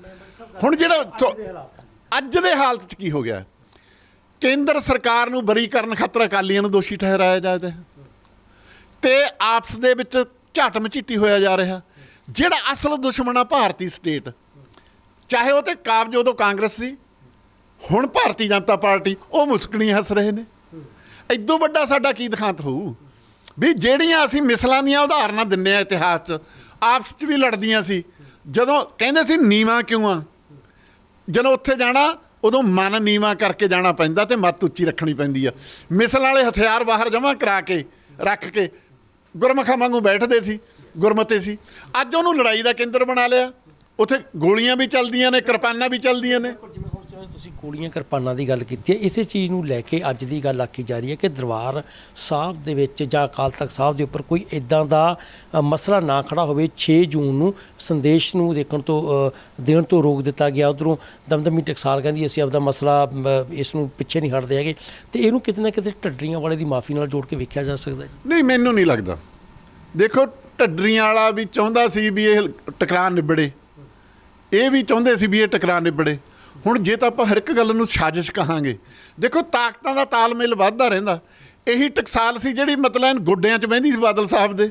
ਹੁਣ ਜਿਹੜਾ ਅੱਜ ਦੇ ਹਾਲਤ 'ਚ ਕੀ ਹੋ ਗਿਆ? ਕੇਂਦਰ ਸਰਕਾਰ ਨੂੰ ਬਰੀ ਕਰਨ ਖਾਤਰ ਅਕਾਲੀਆਂ ਨੂੰ ਦੋਸ਼ੀ ਠਹਿਰਾਇਆ ਜਾਂਦਾ ਹੈ ਤੇ ਆਪਸ ਦੇ ਵਿੱਚ ਝਾਟ ਮਚੀਟੀ ਹੋਇਆ ਜਾ ਰਿਹਾ। ਜਿਹੜਾ ਅਸਲ ਦੁਸ਼ਮਣ ਆ ਭਾਰਤੀ ਸਟੇਟ ਚਾਹੇ ਉਹ ਤੇ ਕਾਬਜ ਉਦੋਂ ਕਾਂਗਰਸ ਸੀ, ਹੁਣ ਭਾਰਤੀ ਜਨਤਾ ਪਾਰਟੀ, ਉਹ ਮੁਸਕਣੀ ਹੱਸ ਰਹੇ ਨੇ। ਇਦੋਂ ਵੱਡਾ ਸਾਡਾ ਕੀ ਦਿਖਾਂਤ ਹੋਊ? ਵੀ ਜਿਹੜੀਆਂ ਅਸੀਂ ਮਿਸਲਾਂ ਦੀਆਂ ਉਦਾਹਰਨਾਂ ਦਿੰਨੇ ਆ ਇਤਿਹਾਸ 'ਚ, ਆਪਸ 'ਚ ਵੀ ਲੜਦੀਆਂ ਸੀ। ਜਦੋਂ ਕਹਿੰਦੇ ਸੀ ਨੀਵਾ ਕਿਉਂ ਆ? ਜਦੋਂ ਉੱਥੇ ਜਾਣਾ, ਉਦੋਂ ਮਨ ਨੀਵਾ ਕਰਕੇ ਜਾਣਾ ਪੈਂਦਾ ਤੇ ਮੱਤ ਉੱਚੀ ਰੱਖਣੀ ਪੈਂਦੀ ਆ। ਮਿਸਲ ਵਾਲੇ ਹਥਿਆਰ ਬਾਹਰ ਜਮ੍ਹਾਂ ਕਰਾ ਕੇ, ਰੱਖ ਕੇ ਗੁਰਮਖਾਂ ਵਾਂਗੂ ਬੈਠਦੇ ਸੀ, ਗੁਰਮਤੇ ਸੀ। ਅੱਜ ਉਹਨੂੰ ਲੜਾਈ ਦਾ ਕੇਂਦਰ ਬਣਾ ਲਿਆ। ਉੱਥੇ ਗੋਲੀਆਂ ਵੀ ਚੱਲਦੀਆਂ ਨੇ ਕਿਰਪਾਨਾਂ ਵੀ ਚੱਲਦੀਆਂ ਨੇ। ਜਿਵੇਂ ਹੁਣ ਜਿਵੇਂ ਤੁਸੀਂ ਗੋਲੀਆਂ ਕਿਰਪਾਨਾਂ ਦੀ ਗੱਲ ਕੀਤੀ ਹੈ ਇਸੇ ਚੀਜ਼ ਨੂੰ ਲੈ ਕੇ ਅੱਜ ਦੀ ਗੱਲ ਆਖੀ ਜਾ ਰਹੀ ਹੈ ਕਿ ਦਰਬਾਰ ਸਾਹਿਬ ਦੇ ਵਿੱਚ ਜਾਂ ਅਕਾਲ ਤਖਤ ਸਾਹਿਬ ਦੇ ਉੱਪਰ ਕੋਈ ਇਦਾਂ ਦਾ ਅ, ਮਸਲਾ ਨਾ ਖੜਾ ਹੋਵੇ 6 ਜੂਨ ਨੂੰ ਸੰਦੇਸ਼ ਨੂੰ ਦੇਖਣ ਤੋਂ ਅ, ਦੇਣ ਤੋਂ ਰੋਕ ਦਿੱਤਾ ਗਿਆ। ਉਧਰੋਂ ਦਮਦਮੀ ਟਕਸਾਲ ਕਹਿੰਦੀ ਅਸੀਂ ਆਪਦਾ ਮਸਲਾ ਇਸ ਨੂੰ ਪਿੱਛੇ ਨਹੀਂ ਹਟਦੇ ਹੈਗੇ। ਤੇ ਇਹਨੂੰ ਕਿਤੇ ਨਾ ਕਿਤੇ ਢੱਡਰੀਆਂ ਵਾਲੇ ਦੀ ਮਾਫੀ ਨਾਲ ਜੋੜ ਕੇ ਵੇਖਿਆ ਜਾ ਸਕਦਾ ਹੈ। ਨਹੀਂ ਮੈਨੂੰ ਨਹੀਂ ਲੱਗਦਾ। ਦੇਖੋ ਢੱਡਰੀਆਂ ਵਾਲਾ ਵੀ ਚਾਹੁੰਦਾ ਸੀ ਵੀ ਇਹ ਟਕਰਾਅ ਨਿਬੜੇ। ਇਹ ਵੀ ਚਾਹੁੰਦੇ ਸੀ ਵੀ ਇਹ ਟਕਰਾਅ ਨਿਬੜੇ। ਹੁਣ ਜੇ ਤਾਂ ਆਪਾਂ ਹਰ ਇੱਕ ਗੱਲ ਨੂੰ ਸਾਜ਼ਿਸ਼ ਕਹਾਂਗੇ, ਦੇਖੋ ਤਾਕਤਾਂ ਦਾ ਤਾਲਮੇਲ ਵੱਧਦਾ ਰਹਿੰਦਾ। ਇਹੀ ਟਕਸਾਲ ਸੀ ਜਿਹੜੀ ਮਤਲਬ ਗੋਡਿਆਂ 'ਚ ਬਹਿੰਦੀ ਸੀ ਬਾਦਲ ਸਾਹਿਬ ਦੇ।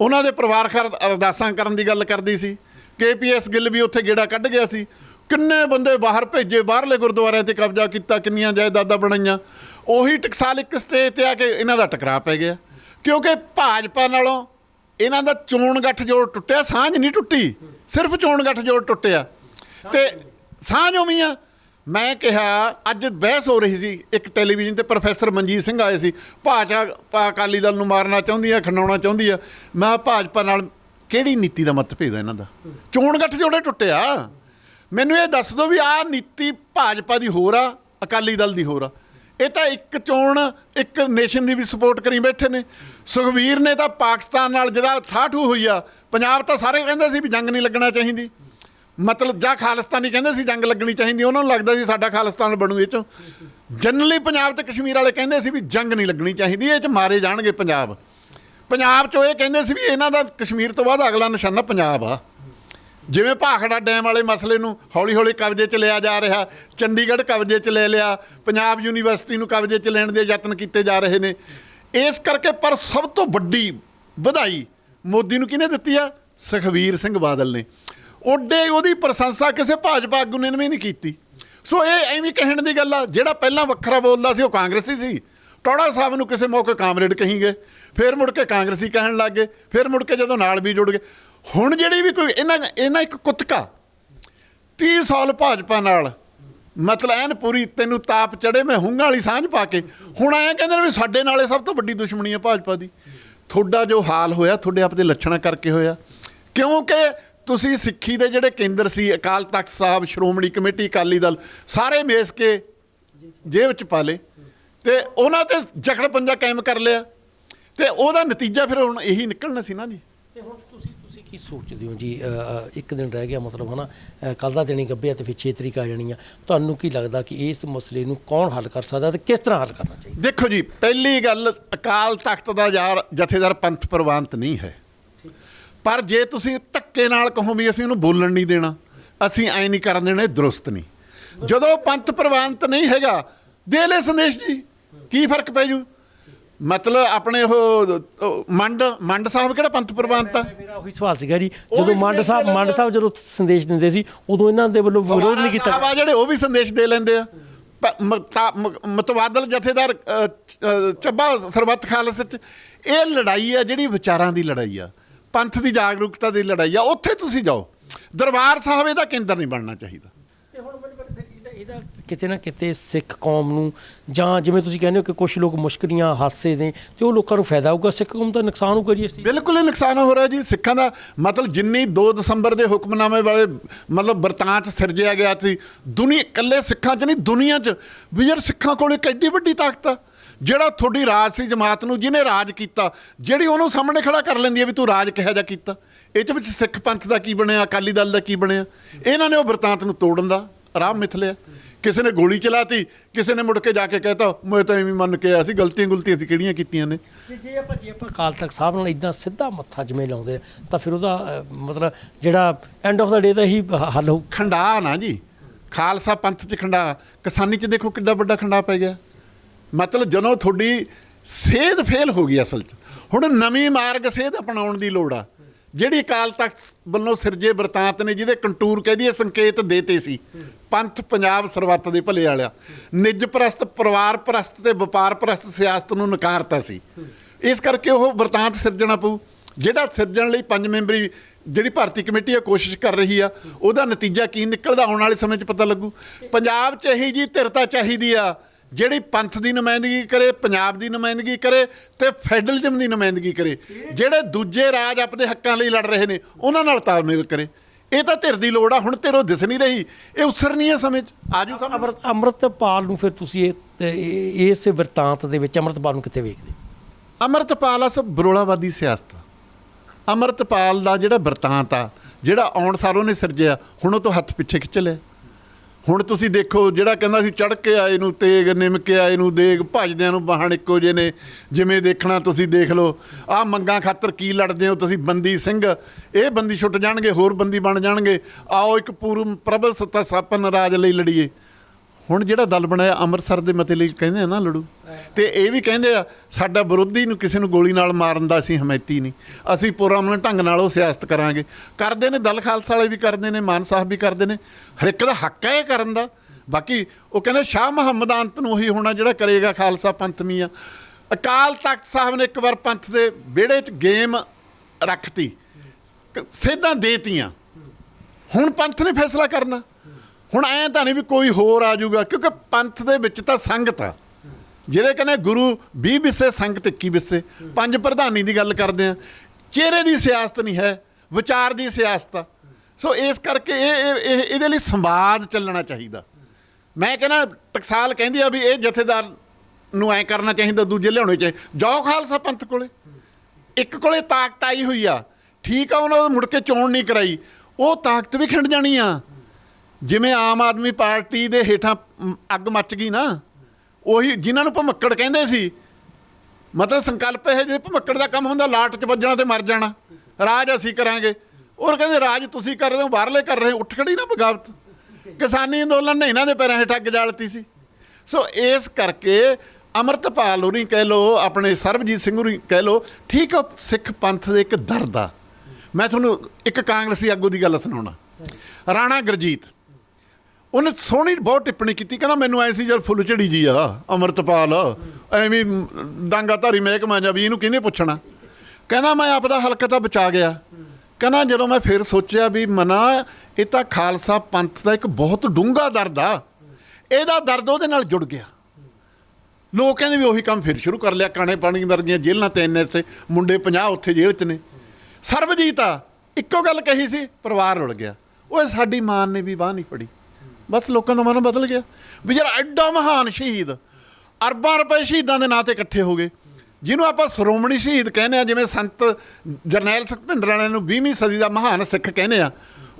ਉਹਨਾਂ ਦੇ ਪਰਿਵਾਰ ਖਰ ਅਰਦਾਸਾਂ ਕਰਨ ਦੀ ਗੱਲ ਕਰਦੀ ਸੀ। ਕੇਪੀਐਸ ਗਿੱਲ ਵੀ ਉੱਥੇ ਗੇੜਾ ਕੱਢ ਗਿਆ ਸੀ। ਕਿੰਨੇ ਬੰਦੇ ਬਾਹਰ ਭੇਜੇ, ਬਾਹਰਲੇ ਗੁਰਦੁਆਰਿਆਂ ਤੇ ਕਬਜ਼ਾ ਕੀਤਾ, ਕਿੰਨੀਆਂ ਜਾਇਦਾਦਾਂ ਬਣਾਈਆਂ। ਉਹੀ ਟਕਸਾਲ ਇੱਕ ਸਟੇਜ ਤੇ ਆ ਕੇ ਇਹਨਾਂ ਦਾ ਟਕਰਾਅ ਪੈ ਗਿਆ। ਕਿਉਂਕਿ ਭਾਜਪਾ ਨਾਲੋਂ ਇਹਨਾਂ ਦਾ ਚੋਣ ਗੱਠ ਜੋੜ ਟੁੱਟਿਆ, ਸਾਂਝ ਨਹੀਂ ਟੁੱਟੀ। ਸਿਰਫ ਚੋਣ ਗੱਠ ਜੋੜ ਟੁੱਟਿਆ। ਤੇ ਸਾਂਝ ਉਵੇਂ ਆ। ਮੈਂ ਕਿਹਾ ਅੱਜ ਬਹਿਸ ਹੋ ਰਹੀ ਸੀ ਇੱਕ ਟੈਲੀਵਿਜ਼ਨ ਤੇ ਪ੍ਰੋਫੈਸਰ ਮਨਜੀਤ ਸਿੰਘ ਆਏ ਸੀ। ਭਾਜਪਾ ਅਕਾਲੀ ਦਲ ਨੂੰ ਮਾਰਨਾ ਚਾਹੁੰਦੀ ਆ ਖੰਡਾਉਣਾ ਚਾਹੁੰਦੀ ਆ। ਮੈਂ ਭਾਜਪਾ ਨਾਲ ਕਿਹੜੀ ਨੀਤੀ ਦਾ ਮਤਭੇਦ ਆ ਇਹਨਾਂ ਦਾ? ਚੋਣ ਗੱਠ ਜੋੜੇ ਟੁੱਟਿਆ। ਮੈਨੂੰ ਇਹ ਦੱਸ ਦਿਓ ਵੀ ਆਹ ਨੀਤੀ ਭਾਜਪਾ ਦੀ ਹੋਰ ਆ ਅਕਾਲੀ ਦਲ ਦੀ ਹੋਰ ਆ। ਇਹ ਤਾਂ ਇੱਕ ਚੋਣ ਇੱਕ ਨੇਸ਼ਨ ਦੀ ਵੀ ਸਪੋਰਟ ਕਰੀ ਬੈਠੇ ਨੇ। ਸੁਖਵੀਰ ਨੇ ਤਾਂ ਪਾਕਿਸਤਾਨ ਨਾਲ ਜਿਹੜਾ ਠਾਠੂ ਹੋਈ ਆ, ਪੰਜਾਬ ਤਾਂ ਸਾਰੇ ਕਹਿੰਦੇ ਸੀ ਵੀ ਜੰਗ ਨਹੀਂ ਲੱਗਣਾ ਚਾਹੀਦੀ। ਮਤਲਬ ਜਾਂ ਖਾਲਿਸਤਾਨੀ ਕਹਿੰਦੇ ਸੀ ਜੰਗ ਲੱਗਣੀ ਚਾਹੀਦੀ, ਉਹਨਾਂ ਨੂੰ ਲੱਗਦਾ ਸੀ ਸਾਡਾ ਖਾਲਿਸਤਾਨ ਬਣੂ ਇਹ ਚੋਂ। ਜਨਰਲੀ ਪੰਜਾਬ ਤੇ ਕਸ਼ਮੀਰ ਵਾਲੇ ਕਹਿੰਦੇ ਸੀ ਵੀ ਜੰਗ ਨਹੀਂ ਲੱਗਣੀ ਚਾਹੀਦੀ, ਇਹ ਚ ਮਾਰੇ ਜਾਣਗੇ ਪੰਜਾਬ। ਪੰਜਾਬ ਚੋਂ ਇਹ ਕਹਿੰਦੇ ਸੀ ਵੀ ਇਹਨਾਂ ਦਾ ਕਸ਼ਮੀਰ ਤੋਂ ਬਾਅਦ ਅਗਲਾ ਨਿਸ਼ਾਨਾ ਪੰਜਾਬ ਆ। ਜਿਵੇਂ ਭਾਖੜਾ ਡੈਮ ਵਾਲੇ ਮਸਲੇ ਨੂੰ ਹੌਲੀ-ਹੌਲੀ ਕਬਜ਼ੇ 'ਚ ਲਿਆ ਜਾ ਰਿਹਾ, ਚੰਡੀਗੜ੍ਹ ਕਬਜ਼ੇ 'ਚ ਲੈ ਲਿਆ, ਪੰਜਾਬ ਯੂਨੀਵਰਸਿਟੀ ਨੂੰ ਕਬਜ਼ੇ 'ਚ ਲੈਣ ਦੇ ਯਤਨ ਕੀਤੇ ਜਾ ਰਹੇ ਨੇ। ਇਸ ਕਰਕੇ ਪਰ ਸਭ ਤੋਂ ਵੱਡੀ ਵਧਾਈ ਮੋਦੀ ਨੂੰ ਕਿਹਨੇ ਦਿੱਤੀ ਆ ਸੁਖਵੀਰ ਸਿੰਘ ਬਾਦਲ ਨੇ। ਓਡੇ ਉਹਦੀ ਪ੍ਰਸ਼ੰਸਾ ਕਿਸੇ ਭਾਜਪਾ ਆਗੂ ਨੇ ਵੀ ਨਹੀਂ ਕੀਤੀ। ਸੋ ਇਹ ਐਵੇਂ ਕਹਿਣ ਦੀ ਗੱਲ ਆ, ਜਿਹੜਾ ਪਹਿਲਾਂ ਵੱਖਰਾ ਬੋਲਦਾ ਸੀ ਉਹ ਕਾਂਗਰਸੀ ਸੀ। ਟੋੜਾ ਸਾਹਿਬ ਨੂੰ ਕਿਸੇ ਮੌਕੇ ਕਾਮਰੇਡ ਕਹੀ ਗਏ ਫਿਰ ਮੁੜ ਕੇ ਕਾਂਗਰਸੀ ਕਹਿਣ ਲੱਗ ਗਏ, ਫਿਰ ਮੁੜ ਕੇ ਜਦੋਂ ਨਾਲ ਵੀ ਜੁੜ ਗਏ। ਹੁਣ ਜਿਹੜੀ ਵੀ ਕੋਈ ਇਹਨਾਂ ਇਹਨਾਂ ਇੱਕ ਕੁੱਤਕਾ 30 ਸਾਲ ਭਾਜਪਾ ਨਾਲ ਮਤਲਬ ਐਨ ਪੂਰੀ ਤੈਨੂੰ ਤਾਪ ਚੜੇ, ਮੈਂ ਹੁੰਗਾਂ ਵਾਲੀ ਸਾਂਝ ਪਾ ਕੇ। ਹੁਣ ਐਂ ਕਹਿੰਦੇ ਨੇ ਵੀ ਸਾਡੇ ਨਾਲੇ ਸਭ ਤੋਂ ਵੱਡੀ ਦੁਸ਼ਮਣੀ ਹੈ ਭਾਜਪਾ ਦੀ। ਤੁਹਾਡਾ ਜੋ ਹਾਲ ਹੋਇਆ, ਤੁਹਾਡੇ ਆਪ ਦੇ ਲੱਛਣਾਂ ਕਰਕੇ ਹੋਇਆ। ਕਿਉਂਕਿ ਤੁਸੀਂ ਸਿੱਖੀ ਦੇ ਜਿਹੜੇ ਕੇਂਦਰ ਸੀ, ਅਕਾਲ ਤਖਤ ਸਾਹਿਬ, ਸ਼੍ਰੋਮਣੀ ਕਮੇਟੀ, ਅਕਾਲੀ ਦਲ, ਸਾਰੇ ਮੇਸ ਕੇ ਜੇਬ ਚ ਪਾ ਲਏ। ਤੇ ਉਹਨਾਂ ਤੇ ਜਕੜ ਪੰਜਾ ਕਾਇਮ ਕਰ ਲਿਆ। ਤੇ ਉਹਦਾ ਨਤੀਜਾ ਫਿਰ ਹੁਣ ਇਹੀ ਨਿਕਲਣਾ ਸੀ ਨਾ ਜੀ। ਤੇ ਹੁਣ ਕੀ ਸੋਚਦੇ ਹੋ? ਜੀ ਇੱਕ ਦਿਨ ਰਹਿ ਗਿਆ ਮਤਲਬ, ਹਨਾ? ਕੱਲ ਦਾ ਦਿਨ ਹੀ ਗੱਭਿਆ ਤੇ ਫਿਰ 6 ਤਰੀਕ ਆ ਜਾਣੀ ਆ। ਤੁਹਾਨੂੰ ਕੀ ਲੱਗਦਾ ਕਿ ਇਸ ਮਸਲੇ ਨੂੰ ਕੌਣ ਹੱਲ ਕਰ ਸਕਦਾ ਤੇ ਕਿਸ ਤਰ੍ਹਾਂ ਹੱਲ ਕਰਨਾ ਚਾਹੀਦਾ? ਦੇਖੋ ਜੀ, ਪਹਿਲੀ ਗੱਲ, ਅਕਾਲ ਤਖਤ ਦਾ ਯਾਰ ਜਥੇਦਾਰ ਪੰਥ ਪ੍ਰਵਾਨਤ ਨਹੀਂ ਹੈ। ਪਰ ਜੇ ਤੁਸੀਂ ਧੱਕੇ ਨਾਲ ਕਹੋ ਵੀ ਅਸੀਂ ਉਹਨੂੰ ਬੋਲਣ ਨਹੀਂ ਦੇਣਾ, ਅਸੀਂ ਐ ਨਹੀਂ ਕਰਨ ਦੇਣਾ ਦਰੁਸਤ ਨਹੀਂ। ਜਦੋਂ ਪੰਥ ਪ੍ਰਵਾਨਤ ਨਹੀਂ ਹੈਗਾ ਦੇ ਲੈ ਸੰਦੇਸ਼ ਜੀ, ਕੀ ਫ਼ਰਕ ਪੈ ਜੂ? ਮਤਲਬ ਆਪਣੇ ਉਹ ਉਹ ਮੰਡ ਮੰਡ ਸਾਹਿਬ ਕਿਹੜਾ ਪੰਥ ਪ੍ਰਵਾਨਤ ਆ ਮੇਰਾ ਉਹੀ ਸਵਾਲ ਸੀਗਾ ਜੀ। ਜਦੋਂ ਮੰਡ ਸੰਦੇਸ਼ ਸਾਹਿਬ ਦੇ ਮੰਡ ਲੈਂਦੇ ਸਾਹਿਬ ਜਦੋਂ ਸੰਦੇਸ਼ ਦਿੰਦੇ ਸੀ ਉਦੋਂ ਇਹਨਾਂ ਦੇ ਵੱਲੋਂ ਵਿਰੋਧ ਨਹੀਂ ਕੀਤਾ। ਆ ਜਿਹੜੇ ਉਹ ਵੀ ਸੰਦੇਸ਼ ਦੇ ਲੈਂਦੇ ਆ। ਮਤਵਾਦਲ ਜਥੇਦਾਰ ਚੱਬਾ ਸਰਬੱਤ ਖਾਲਸਾ ਚ ਇਹ ਲੜਾਈ ਆ ਜਿਹੜੀ ਵਿਚਾਰਾਂ ਦੀ ਲੜਾਈ ਆ। ਪੰਥ ਦੀ ਜਾਗਰੂਕਤਾ ਦੀ ਲੜਾਈ ਆ। ਉੱਥੇ ਤੁਸੀਂ ਜਾਓ। ਦਰਬਾਰ ਸਾਹਿਬ ਇਹਦਾ ਕੇਂਦਰ ਨਹੀਂ ਬਣਨਾ ਚਾਹੀਦਾ। ਤੇ ਹੁਣ ਮੈਨੂੰ ਇਹਦਾ ਕਿਤੇ ਨਾ ਕਿਤੇ ਸਿੱਖ ਕੌਮ ਨੂੰ ਜਾਂ ਜਿਵੇਂ ਤੁਸੀਂ ਕਹਿੰਦੇ ਹੋ ਕਿ ਕੁਝ ਲੋਕ ਮੁਸ਼ਕਰੀਆਂ ਹਾਸੇ ਨੇ ਤੇ ਉਹ ਲੋਕਾਂ ਨੂੰ ਫਾਇਦਾ ਹੋਊਗਾ, ਸਿੱਖ ਕੌਮ ਦਾ ਨੁਕਸਾਨ ਹੋਊਗਾ ਜੀ ਇਸ ਚੀਜ਼ ਬਿਲਕੁਲ ਹੀ ਨੁਕਸਾਨ ਹੋ ਰਿਹਾ ਜੀ, ਸਿੱਖਾਂ ਦਾ ਮਤਲਬ ਜਿੰਨੀ 2 ਦਸੰਬਰ ਦੇ ਹੁਕਮਨਾਮੇ ਵਾਲੇ ਮਤਲਬ ਬਰਤਾਂ 'ਚ ਸਿਰਜਿਆ ਗਿਆ ਸੀ, ਦੁਨੀਆ ਇਕੱਲੇ ਸਿੱਖਾਂ 'ਚ ਨਹੀਂ, ਦੁਨੀਆ 'ਚ ਵੀ ਯਾਰ ਸਿੱਖਾਂ ਕੋਲ ਇੱਕ ਐਡੀ ਵੱਡੀ ਤਾਕਤ ਆ, ਜਿਹੜਾ ਤੁਹਾਡੀ ਰਾਜ ਸੀ, ਜਮਾਤ ਨੂੰ ਜਿਹਨੇ ਰਾਜ ਕੀਤਾ, ਜਿਹੜੀ ਉਹਨੂੰ ਸਾਹਮਣੇ ਖੜਾ ਕਰ ਲੈਂਦੀ ਹੈ ਵੀ ਤੂੰ ਰਾਜ ਕਿਹੋ ਜਿਹਾ ਕੀਤਾ। ਇਹ 'ਚ ਵਿੱਚ ਸਿੱਖ ਪੰਥ ਦਾ ਕੀ ਬਣਿਆ, ਅਕਾਲੀ ਦਲ ਦਾ ਕੀ ਬਣਿਆ? ਇਹਨਾਂ ਨੇ ਉਹ ਬਰਤਾਂਤ ਨੂੰ ਤੋੜਨ ਦਾ ਆਰਾਮ ਮਿਥ ਲਿਆ। ਕਿਸੇ ਨੇ ਗੋਲੀ ਚਲਾਤੀ ਕਿਸੇ ਨੇ ਮੁੜ ਕੇ ਜਾ ਕੇ ਕਹਿਤਾ ਮੈਂ ਤਾਂ ਐਵੇਂ ਮੰਨ ਕੇ ਆਇਆ ਸੀ ਗਲਤੀਆਂ ਗੁਲਤੀਆਂ ਅਸੀਂ ਕਿਹੜੀਆਂ ਕੀਤੀਆਂ ਨੇ? ਜੇ ਜੇ ਆਪਾਂ ਜੇ ਆਪਾਂ ਅਕਾਲ ਤਖਤ ਸਾਹਿਬ ਨਾਲ ਇਦਾਂ ਸਿੱਧਾ ਮੱਥਾ ਜਿਵੇਂ ਲਾਉਂਦੇ ਤਾਂ ਫਿਰ ਉਹਦਾ ਮਤਲਬ ਜਿਹੜਾ ਐਂਡ ਆਫ ਦਾ ਡੇ ਦਾ ਹੀ ਹ- ਹੱਲ ਹੋਊ। ਖੰਡਾ ਨਾ ਜੀ। ਖਾਲਸਾ ਪੰਥ ਚ ਖੰਡਾ ਕਿਸਾਨੀ ਚ ਦੇਖੋ ਕਿੱਡਾ ਵੱਡਾ ਖੰਡਾ ਪੈ ਗਿਆ। ਮਤਲਬ ਜਦੋਂ ਤੁਹਾਡੀ ਸੇਧ ਫੇਲ ਹੋ ਗਈ ਅਸਲ ਚ। ਹੁਣ ਨਵੀਂ ਮਾਰਗ ਸੇਧ ਅਪਣਾਉਣ ਦੀ ਲੋੜ ਆ। ਜਿਹੜੀ ਅਕਾਲ ਤਖਤ ਵੱਲੋਂ ਸਿਰਜੇ ਵਰਤਾਂਤ ਨੇ ਜਿਹਦੇ ਕੰਟੂਰ ਕਹਿ ਦਈਏ ਸੰਕੇਤ ਦੇਤੇ ਸੀ ਪੰਥ ਪੰਜਾਬ ਸਰਬੱਤ ਦੇ ਭਲੇ ਵਾਲਿਆ। ਨਿੱਜ ਪ੍ਰਸਤ, ਪਰਿਵਾਰ ਪ੍ਰਸਤ ਤੇ ਵਪਾਰ ਪ੍ਰਸਤ ਸਿਆਸਤ ਨੂੰ ਨਕਾਰਤਾ ਸੀ। ਇਸ ਕਰਕੇ ਉਹ ਵਰਤਾਂਤ ਸਿਰਜਣਾ ਪਊ। ਜਿਹੜਾ ਸਿਰਜਣ ਲਈ ਪੰਜ ਮੈਂਬਰੀ ਜਿਹੜੀ ਭਾਰਤੀ ਕਮੇਟੀ ਆ, ਕੋਸ਼ਿਸ਼ ਕਰ ਰਹੀ ਆ, ਉਹਦਾ ਨਤੀਜਾ ਕੀ ਨਿਕਲਦਾ, ਆਉਣ ਵਾਲੇ ਸਮੇਂ 'ਚ ਪਤਾ ਲੱਗੂ। ਪੰਜਾਬ 'ਚ ਇਹੀ ਜੀ ਧਿਰਤਾ ਚਾਹੀਦੀ ਆ, ਜਿਹੜੀ ਪੰਥ ਦੀ ਨੁਮਾਇੰਦਗੀ ਕਰੇ, ਪੰਜਾਬ ਦੀ ਨੁਮਾਇੰਦਗੀ ਕਰੇ ਤੇ ਫੈਡਰਲਿਜ਼ਮ ਦੀ ਨੁਮਾਇੰਦਗੀ ਕਰੇ। ਜਿਹੜੇ ਦੂਜੇ ਰਾਜ ਆਪਣੇ ਹੱਕਾਂ ਲਈ ਲੜ ਰਹੇ ਨੇ, ਉਹਨਾਂ ਨਾਲ ਤਾਲਮੇਲ ਕਰੇ। ਇਹ ਤਾਂ ਧਿਰ ਦੀ ਲੋੜ ਆ ਹੁਣ ਧਿਰੋਂ ਦਿਸ ਨਹੀਂ ਰਹੀ। ਇਹ ਉਸਰਨੀ ਹੈ ਸਮੇਂ 'ਚ। ਆਜੂ ਸਮੇਂ ਅੰਮ੍ਰਿਤ ਅੰਮ੍ਰਿਤਪਾਲ ਨੂੰ ਫਿਰ ਤੁਸੀਂ ਇਹ ਇਸ ਵਰਤਾਂਤ ਦੇ ਵਿੱਚ ਅੰਮ੍ਰਿਤਪਾਲ ਨੂੰ ਕਿੱਥੇ ਵੇਖਦੇ? ਅਮਰਤਪਾਲ ਆ ਸਭ ਬਰੋਲਾਵਾਦੀ ਸਿਆਸਤ। ਅਮਰਤਪਾਲ ਦਾ ਜਿਹੜਾ ਵਰਤਾਂਤ ਆ ਜਿਹੜਾ ਆਉਣ ਸਾਰ ਉਹਨੇ ਸਿਰਜਿਆ ਹੁਣ ਉਹ ਤੋਂ ਹੱਥ ਪਿੱਛੇ ਖਿੱਚ ਲਿਆ। ਹੁਣ ਤੁਸੀਂ ਦੇਖੋ, ਜਿਹੜਾ ਕਹਿੰਦਾ ਸੀ ਚੜ ਕੇ ਆਏ ਨੂੰ ਤੇਗ, ਨਿਮ ਕੇ ਆਏ ਨੂੰ ਦੇਗ, ਭਜਦਿਆਂ ਨੂੰ ਬਾਹਣ ਇੱਕੋ ਜਿਹੇ ਨੇ, ਜਿਵੇਂ ਦੇਖਣਾ ਤੁਸੀਂ ਦੇਖ ਲਓ। ਆ ਮੰਗਾਂ ਖਾਤਰ ਕੀ ਲੜਦੇ ਹੋ ਤੁਸੀਂ, ਬੰਦੀ ਸਿੰਘ? ਇਹ ਬੰਦੀ ਛੁੱਟ ਜਾਣਗੇ, ਹੋਰ ਬੰਦੀ ਬਣ ਜਾਣਗੇ। ਆਓ ਇੱਕ ਪੂਰਨ ਪ੍ਰਬਲ ਸੱਤਾ ਸਾਪਨ ਰਾਜ ਲਈ ਲੜੀਏ। ਹੁਣ ਜਿਹੜਾ ਦਲ ਬਣਾਇਆ, ਅੰਮ੍ਰਿਤਸਰ ਦੇ ਮਤੇ ਲਈ ਕਹਿੰਦੇ ਆ ਨਾ ਲੜੂ। ਤੇ ਇਹ ਵੀ ਕਹਿੰਦੇ ਆ, ਸਾਡਾ ਵਿਰੋਧੀ ਨੂੰ ਕਿਸੇ ਨੂੰ ਗੋਲੀ ਨਾਲ ਮਾਰਨ ਦਾ ਅਸੀਂ ਹਮਾਇਤੀ ਨਹੀਂ। ਅਸੀਂ ਪੁਰਮਨ ਢੰਗ ਨਾਲ ਉਹ ਸਿਆਸਤ ਕਰਾਂਗੇ। ਕਰਦੇ ਨੇ ਦਲ ਖਾਲਸਾ ਵਾਲੇ ਵੀ ਕਰਦੇ ਨੇ, ਮਾਨ ਸਾਹਿਬ ਵੀ ਕਰਦੇ ਨੇ। ਹਰ ਇੱਕ ਦਾ ਹੱਕ ਹੈ ਇਹ ਕਰਨ ਦਾ। ਬਾਕੀ ਉਹ ਕਹਿੰਦੇ ਸ਼ਾਹ ਮੁਹੰਮਦ ਅੰਤ ਨੂੰ ਉਹੀ ਹੋਣਾ ਜਿਹੜਾ ਕਰੇਗਾ ਖਾਲਸਾ ਪੰਥਮੀ ਆ। ਅਕਾਲ ਤਖਤ ਸਾਹਿਬ ਨੇ ਇੱਕ ਵਾਰ ਪੰਥ ਦੇ ਵਿਹੜੇ 'ਚ ਗੇਮ ਰੱਖਤੀ। ਕ- ਸੇਧਾਂ ਦੇਤੀਆਂ ਹੁਣ ਪੰਥ ਨੇ ਫੈਸਲਾ ਕਰਨਾ। ਹੁਣ ਐਂ ਤਾਂ ਨਹੀਂ ਵੀ ਕੋਈ ਹੋਰ ਆ ਜਾਊਗਾ, ਕਿਉਂਕਿ ਪੰਥ ਦੇ ਵਿੱਚ ਤਾਂ ਸੰਗਤ ਆ। ਜਿਹੜੇ ਕਹਿੰਦੇ ਗੁਰੂ 20 ਵਿਸੇ ਸੰਗਤ 21 ਵਿਸੇ, ਪੰਜ ਪ੍ਰਧਾਨੀ ਦੀ ਗੱਲ ਕਰਦੇ ਆ। ਚਿਹਰੇ ਦੀ ਸਿਆਸਤ ਨਹੀਂ ਹੈ, ਵਿਚਾਰ ਦੀ ਸਿਆਸਤ ਆ। ਸੋ ਇਸ ਕਰਕੇ ਇਹ, ਇਹ- ਇਹ, ਇਹਦੇ ਲਈ ਸੰਵਾਦ ਚੱਲਣਾ ਚਾਹੀਦਾ। ਮੈਂ ਕਹਿੰਦਾ, ਟਕਸਾਲ ਕਹਿੰਦੀ ਆ ਵੀ ਇਹ ਜਥੇਦਾਰ ਨੂੰ ਐ ਕਰਨਾ ਚਾਹੀਦਾ, ਦੂਜੇ ਲਿਆਉਣੇ ਚਾਹੀਦੇ ਜਾਓ ਖਾਲਸਾ ਪੰਥ ਕੋਲੇ। ਇੱਕ ਕੋਲੇ ਤਾਕਤ ਆਈ ਹੋਈ ਆ। ਠੀਕ ਆ, ਉਹਨਾਂ ਨੂੰ ਮੁੜ ਕੇ ਚੋਣ ਨਹੀਂ ਕਰਾਈ। ਉਹ ਤਾਕਤ ਵੀ ਖਿੰਡ ਜਾਣੀ ਆ। ਜਿਵੇਂ ਆਮ ਆਦਮੀ ਪਾਰਟੀ ਦੇ ਹੇਠਾਂ ਮ, ਅੱਗ ਮੱਚ ਗਈ ਨਾ ਉਹੀ ਜਿਨ੍ਹਾਂ ਨੂੰ ਭਮੱਕੜ ਕਹਿੰਦੇ ਸੀ ਮਤਲਬ ਸੰਕਲਪ ਇਹ ਜੇ ਭਮੱਕੜ ਦਾ ਕੰਮ ਹੁੰਦਾ ਲਾਟ 'ਚ ਵੱਜਣਾ ਤੇ ਮਰ ਜਾਣਾ ਰਾਜ ਅਸੀਂ ਕਰਾਂਗੇ। ਔਰ ਕਹਿੰਦੇ ਰਾਜ ਤੁਸੀਂ ਕਰ ਰਹੇ ਹੋ ਬਾਹਰਲੇ ਕਰ ਰਹੇ ਹੋ ਉੱਠ ਖੜੀ ਨਾ ਬਗਾਵਤ। ਕਿਸਾਨੀ ਅੰਦੋਲਨ ਨੇ ਇਹਨਾਂ ਦੇ ਪੈਰਾਂ ਹੇਠ ਅੱਗ ਜਾਲਤੀ ਸੀ। ਸੋ ਇਸ ਕਰਕੇ ਅਮਰਤਪਾਲ ਹੋਰੀ ਕਹਿ ਲੋ ਆਪਣੇ ਸਰਬਜੀਤ ਸਿੰਘ ਹੋਰੀ ਕਹਿ ਲੋ ਠੀਕ ਆ ਸਿੱਖ ਪੰਥ ਦੇ ਇੱਕ ਦਰਦ ਆ। ਮੈਂ ਤੁਹਾਨੂੰ ਇੱਕ ਕਾਂਗਰਸੀ ਆਗੂ ਦੀ ਗੱਲ ਸੁਣਾਉਣਾ। ਰਾਣਾ ਗੁਰਜੀਤ ਉਹਨੇ ਸੋਹਣੀ ਬਹੁਤ ਟਿੱਪਣੀ ਕੀਤੀ, ਕਹਿੰਦਾ ਮੈਨੂੰ ਐ ਸੀ ਯਾਰ ਫੁੱਲ ਝੜੀ ਜੀ ਆ, ਅਮਰਤਪਾਲ। ਐਵੇਂ ਡਾਂਗਾ ਧਾਰੀ ਮਹਿਕਮਾ ਜਾ ਵੀ ਇਹਨੂੰ ਕਿਹਨੇ ਪੁੱਛਣਾ? ਕਹਿੰਦਾ ਮੈਂ ਆਪਦਾ ਹਲਕਾ ਤਾਂ ਬਚਾ ਗਿਆ। ਕਹਿੰਦਾ ਜਦੋਂ ਮੈਂ ਫਿਰ ਸੋਚਿਆ ਵੀ ਮਨਾ, ਇਹ ਤਾਂ ਖਾਲਸਾ ਪੰਥ ਦਾ ਇੱਕ ਬਹੁਤ ਡੂੰਘਾ ਦਰਦ ਆ। ਇਹਦਾ ਦਰਦ ਉਹਦੇ ਨਾਲ ਜੁੜ ਗਿਆ। ਲੋਕ ਕਹਿੰਦੇ ਵੀ ਉਹੀ ਕੰਮ ਫਿਰ ਸ਼ੁਰੂ ਕਰ ਲਿਆ, ਕਾਣੇ ਪਾਣੀ ਵਰਗੀਆਂ ਜੇਲ੍ਹਾਂ ਤੇ ਐਨਐਸਏ ਮੁੰਡੇ 50 ਉੱਥੇ ਜੇਲ੍ਹ 'ਚ ਨੇ। ਸਰਬਜੀਤ ਆ, ਇੱਕੋ ਗੱਲ ਕਹੀ ਸੀ, ਪਰਿਵਾਰ ਰੁਲ ਗਿਆ। ਓਏ ਸਾਡੀ ਮਾਂ ਨੇ ਵੀ ਬਾਹ ਨਹੀਂ ਫੜੀ। ਬਸ ਲੋਕਾਂ ਦਾ ਮਨ ਬਦਲ ਗਿਆ। ਵੀ ਯਾਰ ਐਡਾ ਮਹਾਨ ਸ਼ਹੀਦ, ਅਰਬਾਂ ਰੁਪਏ ਸ਼ਹੀਦਾਂ ਦੇ ਨਾਂ ਤੇ ਇਕੱਠੇ ਹੋ ਗਏ। ਜਿਹਨੂੰ ਆਪਾਂ ਸ਼੍ਰੋਮਣੀ ਸ਼ਹੀਦ ਕਹਿੰਦੇ ਆ, ਜਿਵੇਂ ਸੰਤ ਜਰਨੈਲ ਸਿੰਘ ਭਿੰਡਰ ਵਾਲਿਆਂ ਨੂੰ 20ਵੀਂ ਸਦੀ ਦਾ ਮਹਾਨ ਸਿੱਖ ਕਹਿੰਦੇ ਆ,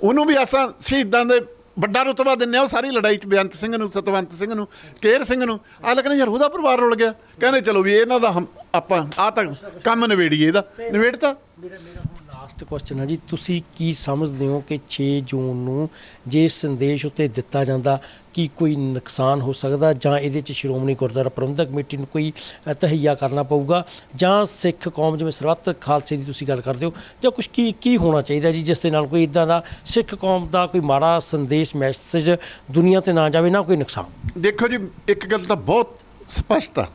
ਉਹਨੂੰ ਵੀ ਅਸਾਂ ਸ਼ਹੀਦਾਂ ਦੇ ਵੱਡਾ ਰੁਤਬਾ ਦਿੰਨੇ ਆ, ਉਹ ਸਾਰੀ ਲੜਾਈ 'ਚ ਬੇਅੰਤ ਸਿੰਘ ਨੂੰ, ਸਤਵੰਤ ਸਿੰਘ ਨੂੰ, ਕੇਰ ਸਿੰਘ ਨੂੰ। ਆ ਲੱਗਣਾ ਯਾਰ ਉਹਦਾ ਪਰਿਵਾਰ ਰੁਲ ਗਿਆ। ਕਹਿੰਦੇ ਚਲੋ ਵੀ ਇਹਨਾਂ ਦਾ ਹਮ- ਆਪਾਂ ਆ ਤਾਂ ਕੰਮ ਨਵੇੜੀਏ ਇਹਦਾ। ਨਵੇੜਤਾ ਮੇਰਾ ਲਾਸਟ ਕੁਐਸਚਨ ਹੈ ਜੀ ਤੁਸੀਂ ਕੀ ਸਮਝਦੇ ਹੋ ਕਿ 6 ਜੂਨ ਨੂੰ ਜੇ ਸੰਦੇਸ਼ ਉੱਤੇ ਦਿੱਤਾ ਜਾਂਦਾ ਕੀ ਕੋਈ ਨੁਕਸਾਨ ਹੋ ਸਕਦਾ ਜਾਂ ਇਹਦੇ 'ਚ ਸ਼੍ਰੋਮਣੀ ਗੁਰਦੁਆਰਾ ਪ੍ਰਬੰਧਕ ਕਮੇਟੀ ਨੂੰ ਕੋਈ ਅ, ਤਹਈਆ ਕਰਨਾ ਪਊਗਾ? ਜਾਂ ਸਿੱਖ ਕੌਮ ਜਿਵੇਂ ਸਰਬੱਤ ਖਾਲਸੇ ਦੀ ਤੁਸੀਂ ਗੱਲ ਕਰਦੇ ਹੋ ਜਾਂ ਕੁਝ ਕੀ ਕੀ ਹੋਣਾ ਚਾਹੀਦਾ ਜੀ ਜਿਸ ਦੇ ਨਾਲ ਕੋਈ ਇਦਾਂ ਦਾ ਸਿੱਖ ਕੌਮ ਦਾ ਕੋਈ ਮਾੜਾ ਸੰਦੇਸ਼ ਮੈਸੇਜ ਦੁਨੀਆ ਤੇ ਨਾ ਜਾਵੇ ਨਾ ਕੋਈ ਨੁਕਸਾਨ? ਦੇਖੋ ਜੀ ਇੱਕ ਗੱਲ ਤਾਂ ਬਹੁਤ ਸਪਸ਼ਟ ਆ।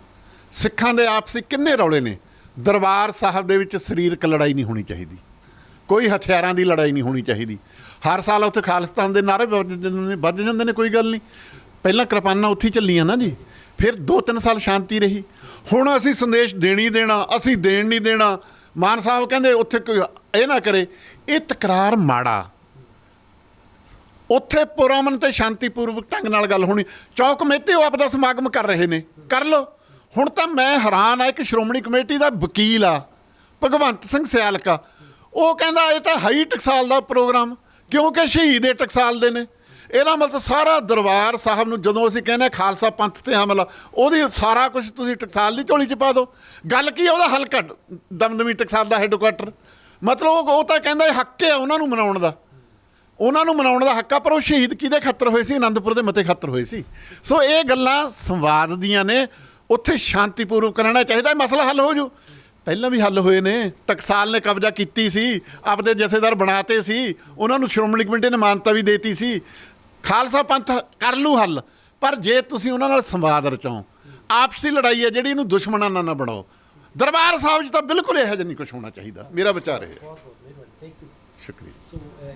ਸਿੱਖਾਂ ਦੇ ਆਪਸੀ ਕਿੰਨੇ ਰੌਲੇ ਨੇ? ਦਰਬਾਰ ਸਾਹਿਬ ਦੇ ਵਿੱਚ ਸਰੀਰਕ ਲੜਾਈ ਨਹੀਂ ਹੋਣੀ ਚਾਹੀਦੀ। ਕੋਈ ਹਥਿਆਰਾਂ ਦੀ ਲੜਾਈ ਨਹੀਂ ਹੋਣੀ ਚਾਹੀਦੀ। ਹਰ ਸਾਲ ਉੱਥੇ ਖਾਲਿਸਤਾਨ ਦੇ ਨਾਰੇ ਵੱਧ ਜਾਂਦੇ ਨੇ, ਵੱਜ ਜਾਂਦੇ ਨੇ, ਕੋਈ ਗੱਲ ਨਹੀਂ। ਪਹਿਲਾਂ ਕਿਰਪਾਨਾਂ ਉੱਥੇ ਚੱਲੀਆਂ ਨਾ ਜੀ, ਫਿਰ 2-3 ਸਾਲ ਸ਼ਾਂਤੀ ਰਹੀ। ਹੁਣ ਅਸੀਂ ਸੰਦੇਸ਼ ਦੇਣੀ ਦੇਣਾ, ਅਸੀਂ ਦੇਣ ਨਹੀਂ ਦੇਣਾ। ਮਾਨ ਸਾਹਿਬ ਕਹਿੰਦੇ ਉੱਥੇ ਕੋਈ ਇਹ ਨਾ ਕਰੇ, ਇਹ ਤਕਰਾਰ ਮਾੜਾ। ਉੱਥੇ ਪੁਰਮਨ ਤੇ ਸ਼ਾਂਤੀਪੂਰਵਕ ਢੰਗ ਨਾਲ ਗੱਲ ਹੋਣੀ। ਚੌਕ ਮੇਤੇ ਉਹ ਆਪਦਾ ਸਮਾਗਮ ਕਰ ਰਹੇ ਨੇ। ਕਰ ਲੋ ਹੁਣ ਤਾਂ ਮੈਂ ਹੈਰਾਨ ਆ, ਇੱਕ ਸ਼੍ਰੋਮਣੀ ਕਮੇਟੀ ਦਾ ਵਕੀਲ ਆ, ਭਗਵੰਤ ਸਿੰਘ ਸਿਆਲਕਾ। ਉਹ ਕਹਿੰਦਾ ਇਹ ਤਾਂ ਹਾਈ ਟਕਸਾਲ ਦਾ ਪ੍ਰੋਗਰਾਮ, ਕਿਉਂਕਿ ਸ਼ਹੀਦ ਇਹ ਟਕਸਾਲ ਦੇ ਨੇ। ਇਹਦਾ ਮਤਲਬ ਸਾਰਾ ਦਰਬਾਰ ਸਾਹਿਬ ਨੂੰ ਜਦੋਂ ਅਸੀਂ ਕਹਿੰਦੇ ਹਾਂ ਖਾਲਸਾ ਪੰਥ ਤੇ ਹਮਲਾ, ਉਹਦੀ ਸਾਰਾ ਕੁਝ ਤੁਸੀਂ ਟਕਸਾਲ ਦੀ ਝੋਲੀ 'ਚ ਪਾ ਦਿਓ। ਗੱਲ ਕੀ ਆ, ਉਹਦਾ ਹਲਕਾ ਦਮਦਮੀ ਟਕਸਾਲ ਦਾ ਹੈੱਡਕੁਆਟਰ ਮਤਲਬ ਉਹ ਉਹ ਤਾਂ ਕਹਿੰਦਾ ਇਹ ਹੱਕ ਹੈ ਉਹਨਾਂ ਨੂੰ ਮਨਾਉਣ ਦਾ। ਉਹਨਾਂ ਨੂੰ ਮਨਾਉਣ ਦਾ ਹੱਕ ਆ, ਪਰ ਉਹ ਸ਼ਹੀਦ ਕਿਹਦੇ ਖਾਤਰ ਹੋਏ ਸੀ? ਆਨੰਦਪੁਰ ਦੇ ਮਤੇ ਖਾਤਰ ਹੋਏ ਸੀ। ਸੋ ਇਹ ਗੱਲਾਂ ਸੰਵਾਦ ਦੀਆਂ ਨੇ। ਉੱਥੇ ਸ਼ਾਂਤੀਪੂਰਵਕ ਕਰਨਾ ਚਾਹੀਦਾ। ਮਸਲਾ ਹੱਲ ਹੋ ਜੂ। ਪਹਿਲਾਂ ਵੀ ਹੱਲ ਹੋਏ ਨੇ। ਟਕਸਾਲ ਨੇ ਕਬਜ਼ਾ ਕੀਤੀ ਸੀ ਆਪਦੇ ਜਥੇਦਾਰ ਬਣਾਤੇ ਸੀ ਉਹਨਾਂ ਨੂੰ ਸ਼੍ਰੋਮਣੀ ਕਮੇਟੀ ਨੇ ਮਾਨਤਾ ਵੀ ਦੇਤੀ ਸੀ। ਖਾਲਸਾ ਪੰਥ ਕਰ ਲੂ ਹੱਲ ਪਰ ਜੇ ਤੁਸੀਂ ਉਹਨਾਂ ਨਾਲ ਸੰਵਾਦ ਰਚਾਓ ਆਪਸੀ ਲੜਾਈ ਹੈ ਜਿਹੜੀ ਇਹਨੂੰ ਦੁਸ਼ਮਣਾਂ ਨਾਲ ਨਾ ਬਣਾਓ। ਦਰਬਾਰ ਸਾਹਿਬ 'ਚ ਤਾਂ ਬਿਲਕੁਲ ਇਹੋ ਜਿਹਾ ਨਹੀਂ ਕੁਝ ਹੋਣਾ ਚਾਹੀਦਾ। ਮੇਰਾ ਵਿਚਾਰ ਇਹ ਹੈ। ਸ਼ੁਕਰੀਆ।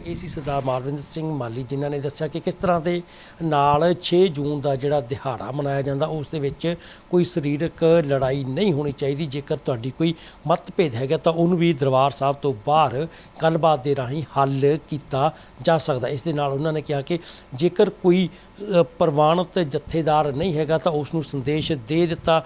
ਇਹ ਸੀ ਸਰਦਾਰ ਮਾਲਵਿੰਦਰ ਸਿੰਘ ਮਾਲੀ ਜਿਨ੍ਹਾਂ ਨੇ ਦੱਸਿਆ ਕਿ ਕਿਸ ਤਰ੍ਹਾਂ ਦੇ ਨਾਲ 6 ਜੂਨ ਦਾ ਜਿਹੜਾ ਦਿਹਾੜਾ ਮਨਾਇਆ ਜਾਂਦਾ, ਉਸ ਦੇ ਵਿੱਚ ਕੋਈ ਸਰੀਰਕ ਲੜਾਈ ਨਹੀਂ ਹੋਣੀ ਚਾਹੀਦੀ। ਜੇਕਰ ਤੁਹਾਡੀ ਕੋਈ ਮਤਭੇਦ ਹੈਗਾ ਤਾਂ ਉਹਨੂੰ ਵੀ ਦਰਬਾਰ ਸਾਹਿਬ ਤੋਂ ਬਾਹਰ ਗੱਲਬਾਤ ਦੇ ਰਾਹੀਂ ਹੱਲ ਕੀਤਾ ਜਾ ਸਕਦਾ। ਇਸ ਦੇ ਨਾਲ ਉਹਨਾਂ ਨੇ ਕਿਹਾ ਕਿ ਜੇਕਰ ਕੋਈ ਪ੍ਰਵਾਨਿਤ ਜਥੇਦਾਰ ਨਹੀਂ ਹੈਗਾ ਤਾਂ ਉਸ ਨੂੰ ਸੰਦੇਸ਼ ਦੇ ਦਿੱਤਾ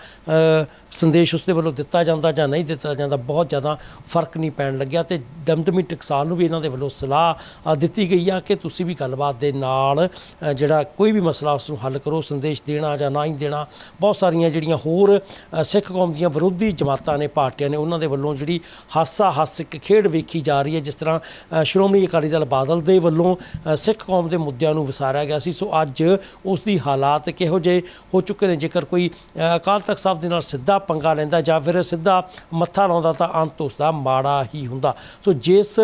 ਸੰਦੇਸ਼ ਉਸ ਦੇ ਵੱਲੋਂ ਦਿੱਤਾ ਜਾਂਦਾ ਜਾਂ ਨਹੀਂ ਦਿੱਤਾ ਜਾਂਦਾ, ਬਹੁਤ ਜ਼ਿਆਦਾ ਫ਼ਰਕ ਨਹੀਂ ਪੈਣ ਲੱਗਿਆ ਤੇ ਦਮਦਮੀ ਟਕਸਾਲ ਨੂੰ ਵੀ ਇਹਨਾਂ ਦੇ ਵੱਲੋਂ ਸਲਾਹ ਦਿੱਤੀ ਗਈ ਆ ਕਿ ਤੁਸੀਂ ਵੀ ਗੱਲਬਾਤ ਦੇ ਨਾਲ ਜਿਹੜਾ ਕੋਈ ਵੀ ਮਸਲਾ ਉਸ ਨੂੰ ਹੱਲ ਕਰੋ, ਸੰਦੇਸ਼ ਦੇਣਾ ਜਾਂ ਨਾ ਹੀ ਦੇਣਾ, ਬਹੁਤ ਸਾਰੀਆਂ ਜਿਹੜੀਆਂ ਹੋਰ ਸਿੱਖ ਕੌਮ ਦੀਆਂ ਵਿਰੋਧੀ ਜਮਾਤਾਂ ਨੇ, ਪਾਰਟੀਆਂ ਨੇ, ਉਹਨਾਂ ਦੇ ਵੱਲੋਂ ਜਿਹੜੀ ਹਾਸਾ ਹਾਸਿਕ ਖੇਡ ਵੇਖੀ ਜਾ ਰਹੀ ਹੈ, ਜਿਸ ਤਰ੍ਹਾਂ ਸ਼੍ਰੋਮਣੀ ਅਕਾਲੀ ਦਲ ਬਾਦਲ ਦੇ ਵੱਲੋਂ ਸਿੱਖ ਕੌਮ ਦੇ ਮੁੱਦਿਆਂ ਨੂੰ ਵਿਸਾਰਿਆ ਗਿਆ ਸੀ। ਸੋ ਅੱਜ ਉਸ ਦੀ ਹਾਲਾਤ ਕਿਹੋ ਜਿਹੇ ਹੋ ਚੁੱਕੇ ਨੇ, ਜੇਕਰ ਕੋਈ ਅਕਾਲ ਤਖਤ ਸਾਹਿਬ ਦੇ ਨਾਲ ਸਿੱਧਾ ਪੰਗਾ ਲੈਂਦਾ ਜਾਂ ਫਿਰ ਸਿੱਧਾ ਮੱਥਾ ਲਾਉਂਦਾ ਤਾਂ ਅੰਤ ਉਸ ਦਾ ਮਾੜਾ ਹੀ ਹੁੰਦਾ। ਸੋ ਜਿਸ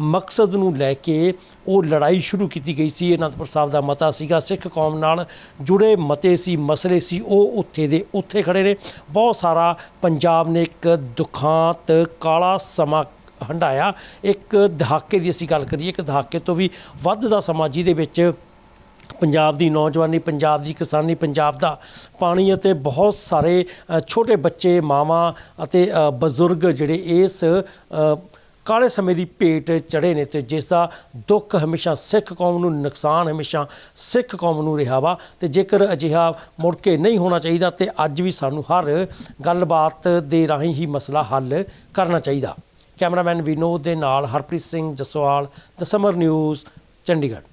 ਮਕਸਦ ਨੂੰ ਲੈ ਕੇ ਉਹ ਲੜਾਈ ਸ਼ੁਰੂ ਕੀਤੀ ਗਈ ਸੀ। ਅਨੰਦਪੁਰ ਸਾਹਿਬ ਦਾ ਮਤਾ ਸੀਗਾ। ਸਿੱਖ ਕੌਮ ਨਾਲ ਜੁੜੇ ਮਤੇ ਸੀ, ਮਸਲੇ ਸੀ, ਉਹ ਉੱਥੇ ਦੇ ਉੱਥੇ ਖੜੇ ਨੇ। ਬਹੁਤ ਸਾਰਾ ਪੰਜਾਬ ਨੇ ਇੱਕ ਦੁਖਾਂਤ ਕਾਲਾ ਸਮਾਂ ਹੰਡਾਇਆ ਇੱਕ ਦਹਾਕੇ ਦੀ ਅਸੀਂ ਗੱਲ ਕਰੀਏ, ਇੱਕ ਦਹਾਕੇ ਤੋਂ ਵੀ ਵੱਧ ਦਾ ਸਮਾਂ ਜਿਹਦੇ ਵਿੱਚ ਪੰਜਾਬ ਦੀ ਨੌਜਵਾਨੀ, ਪੰਜਾਬ ਦੀ ਕਿਸਾਨੀ, ਪੰਜਾਬ ਦਾ ਪਾਣੀ ਅਤੇ ਬਹੁਤ ਸਾਰੇ ਛੋਟੇ ਬੱਚੇ, ਮਾਵਾਂ ਅਤੇ ਬਜ਼ੁਰਗ ਜਿਹੜੇ ਇਸ ਕਾਲੇ ਸਮੇਂ ਦੀ ਭੇਟ ਚੜੇ ਨੇ ਤੇ ਜਿਸ ਦਾ ਦੁੱਖ ਹਮੇਸ਼ਾ, ਸਿੱਖ ਕੌਮ ਨੂੰ ਨੁਕਸਾਨ ਹਮੇਸ਼ਾ, ਸਿੱਖ ਕੌਮ ਨੂੰ ਰਿਹਾ ਵਾ। ਤੇ ਜੇਕਰ ਅਜਿਹਾ ਮੁੜ ਕੇ ਨਹੀਂ ਹੋਣਾ ਚਾਹੀਦਾ ਤੇ ਅੱਜ ਵੀ ਸਾਨੂੰ ਹਰ ਗੱਲਬਾਤ ਦੇ ਰਾਹੀਂ ਹੀ ਮਸਲਾ ਹੱਲ ਕਰਨਾ ਚਾਹੀਦਾ। ਕੈਮਰਾਮੈਨ ਵਿਨੋਦ ਦੇ ਨਾਲ ਹਰਪ੍ਰੀਤ ਸਿੰਘ ਜਸਵਾਲ, ਦਸਮਰ ਨਿਊਜ਼, ਚੰਡੀਗੜ੍ਹ।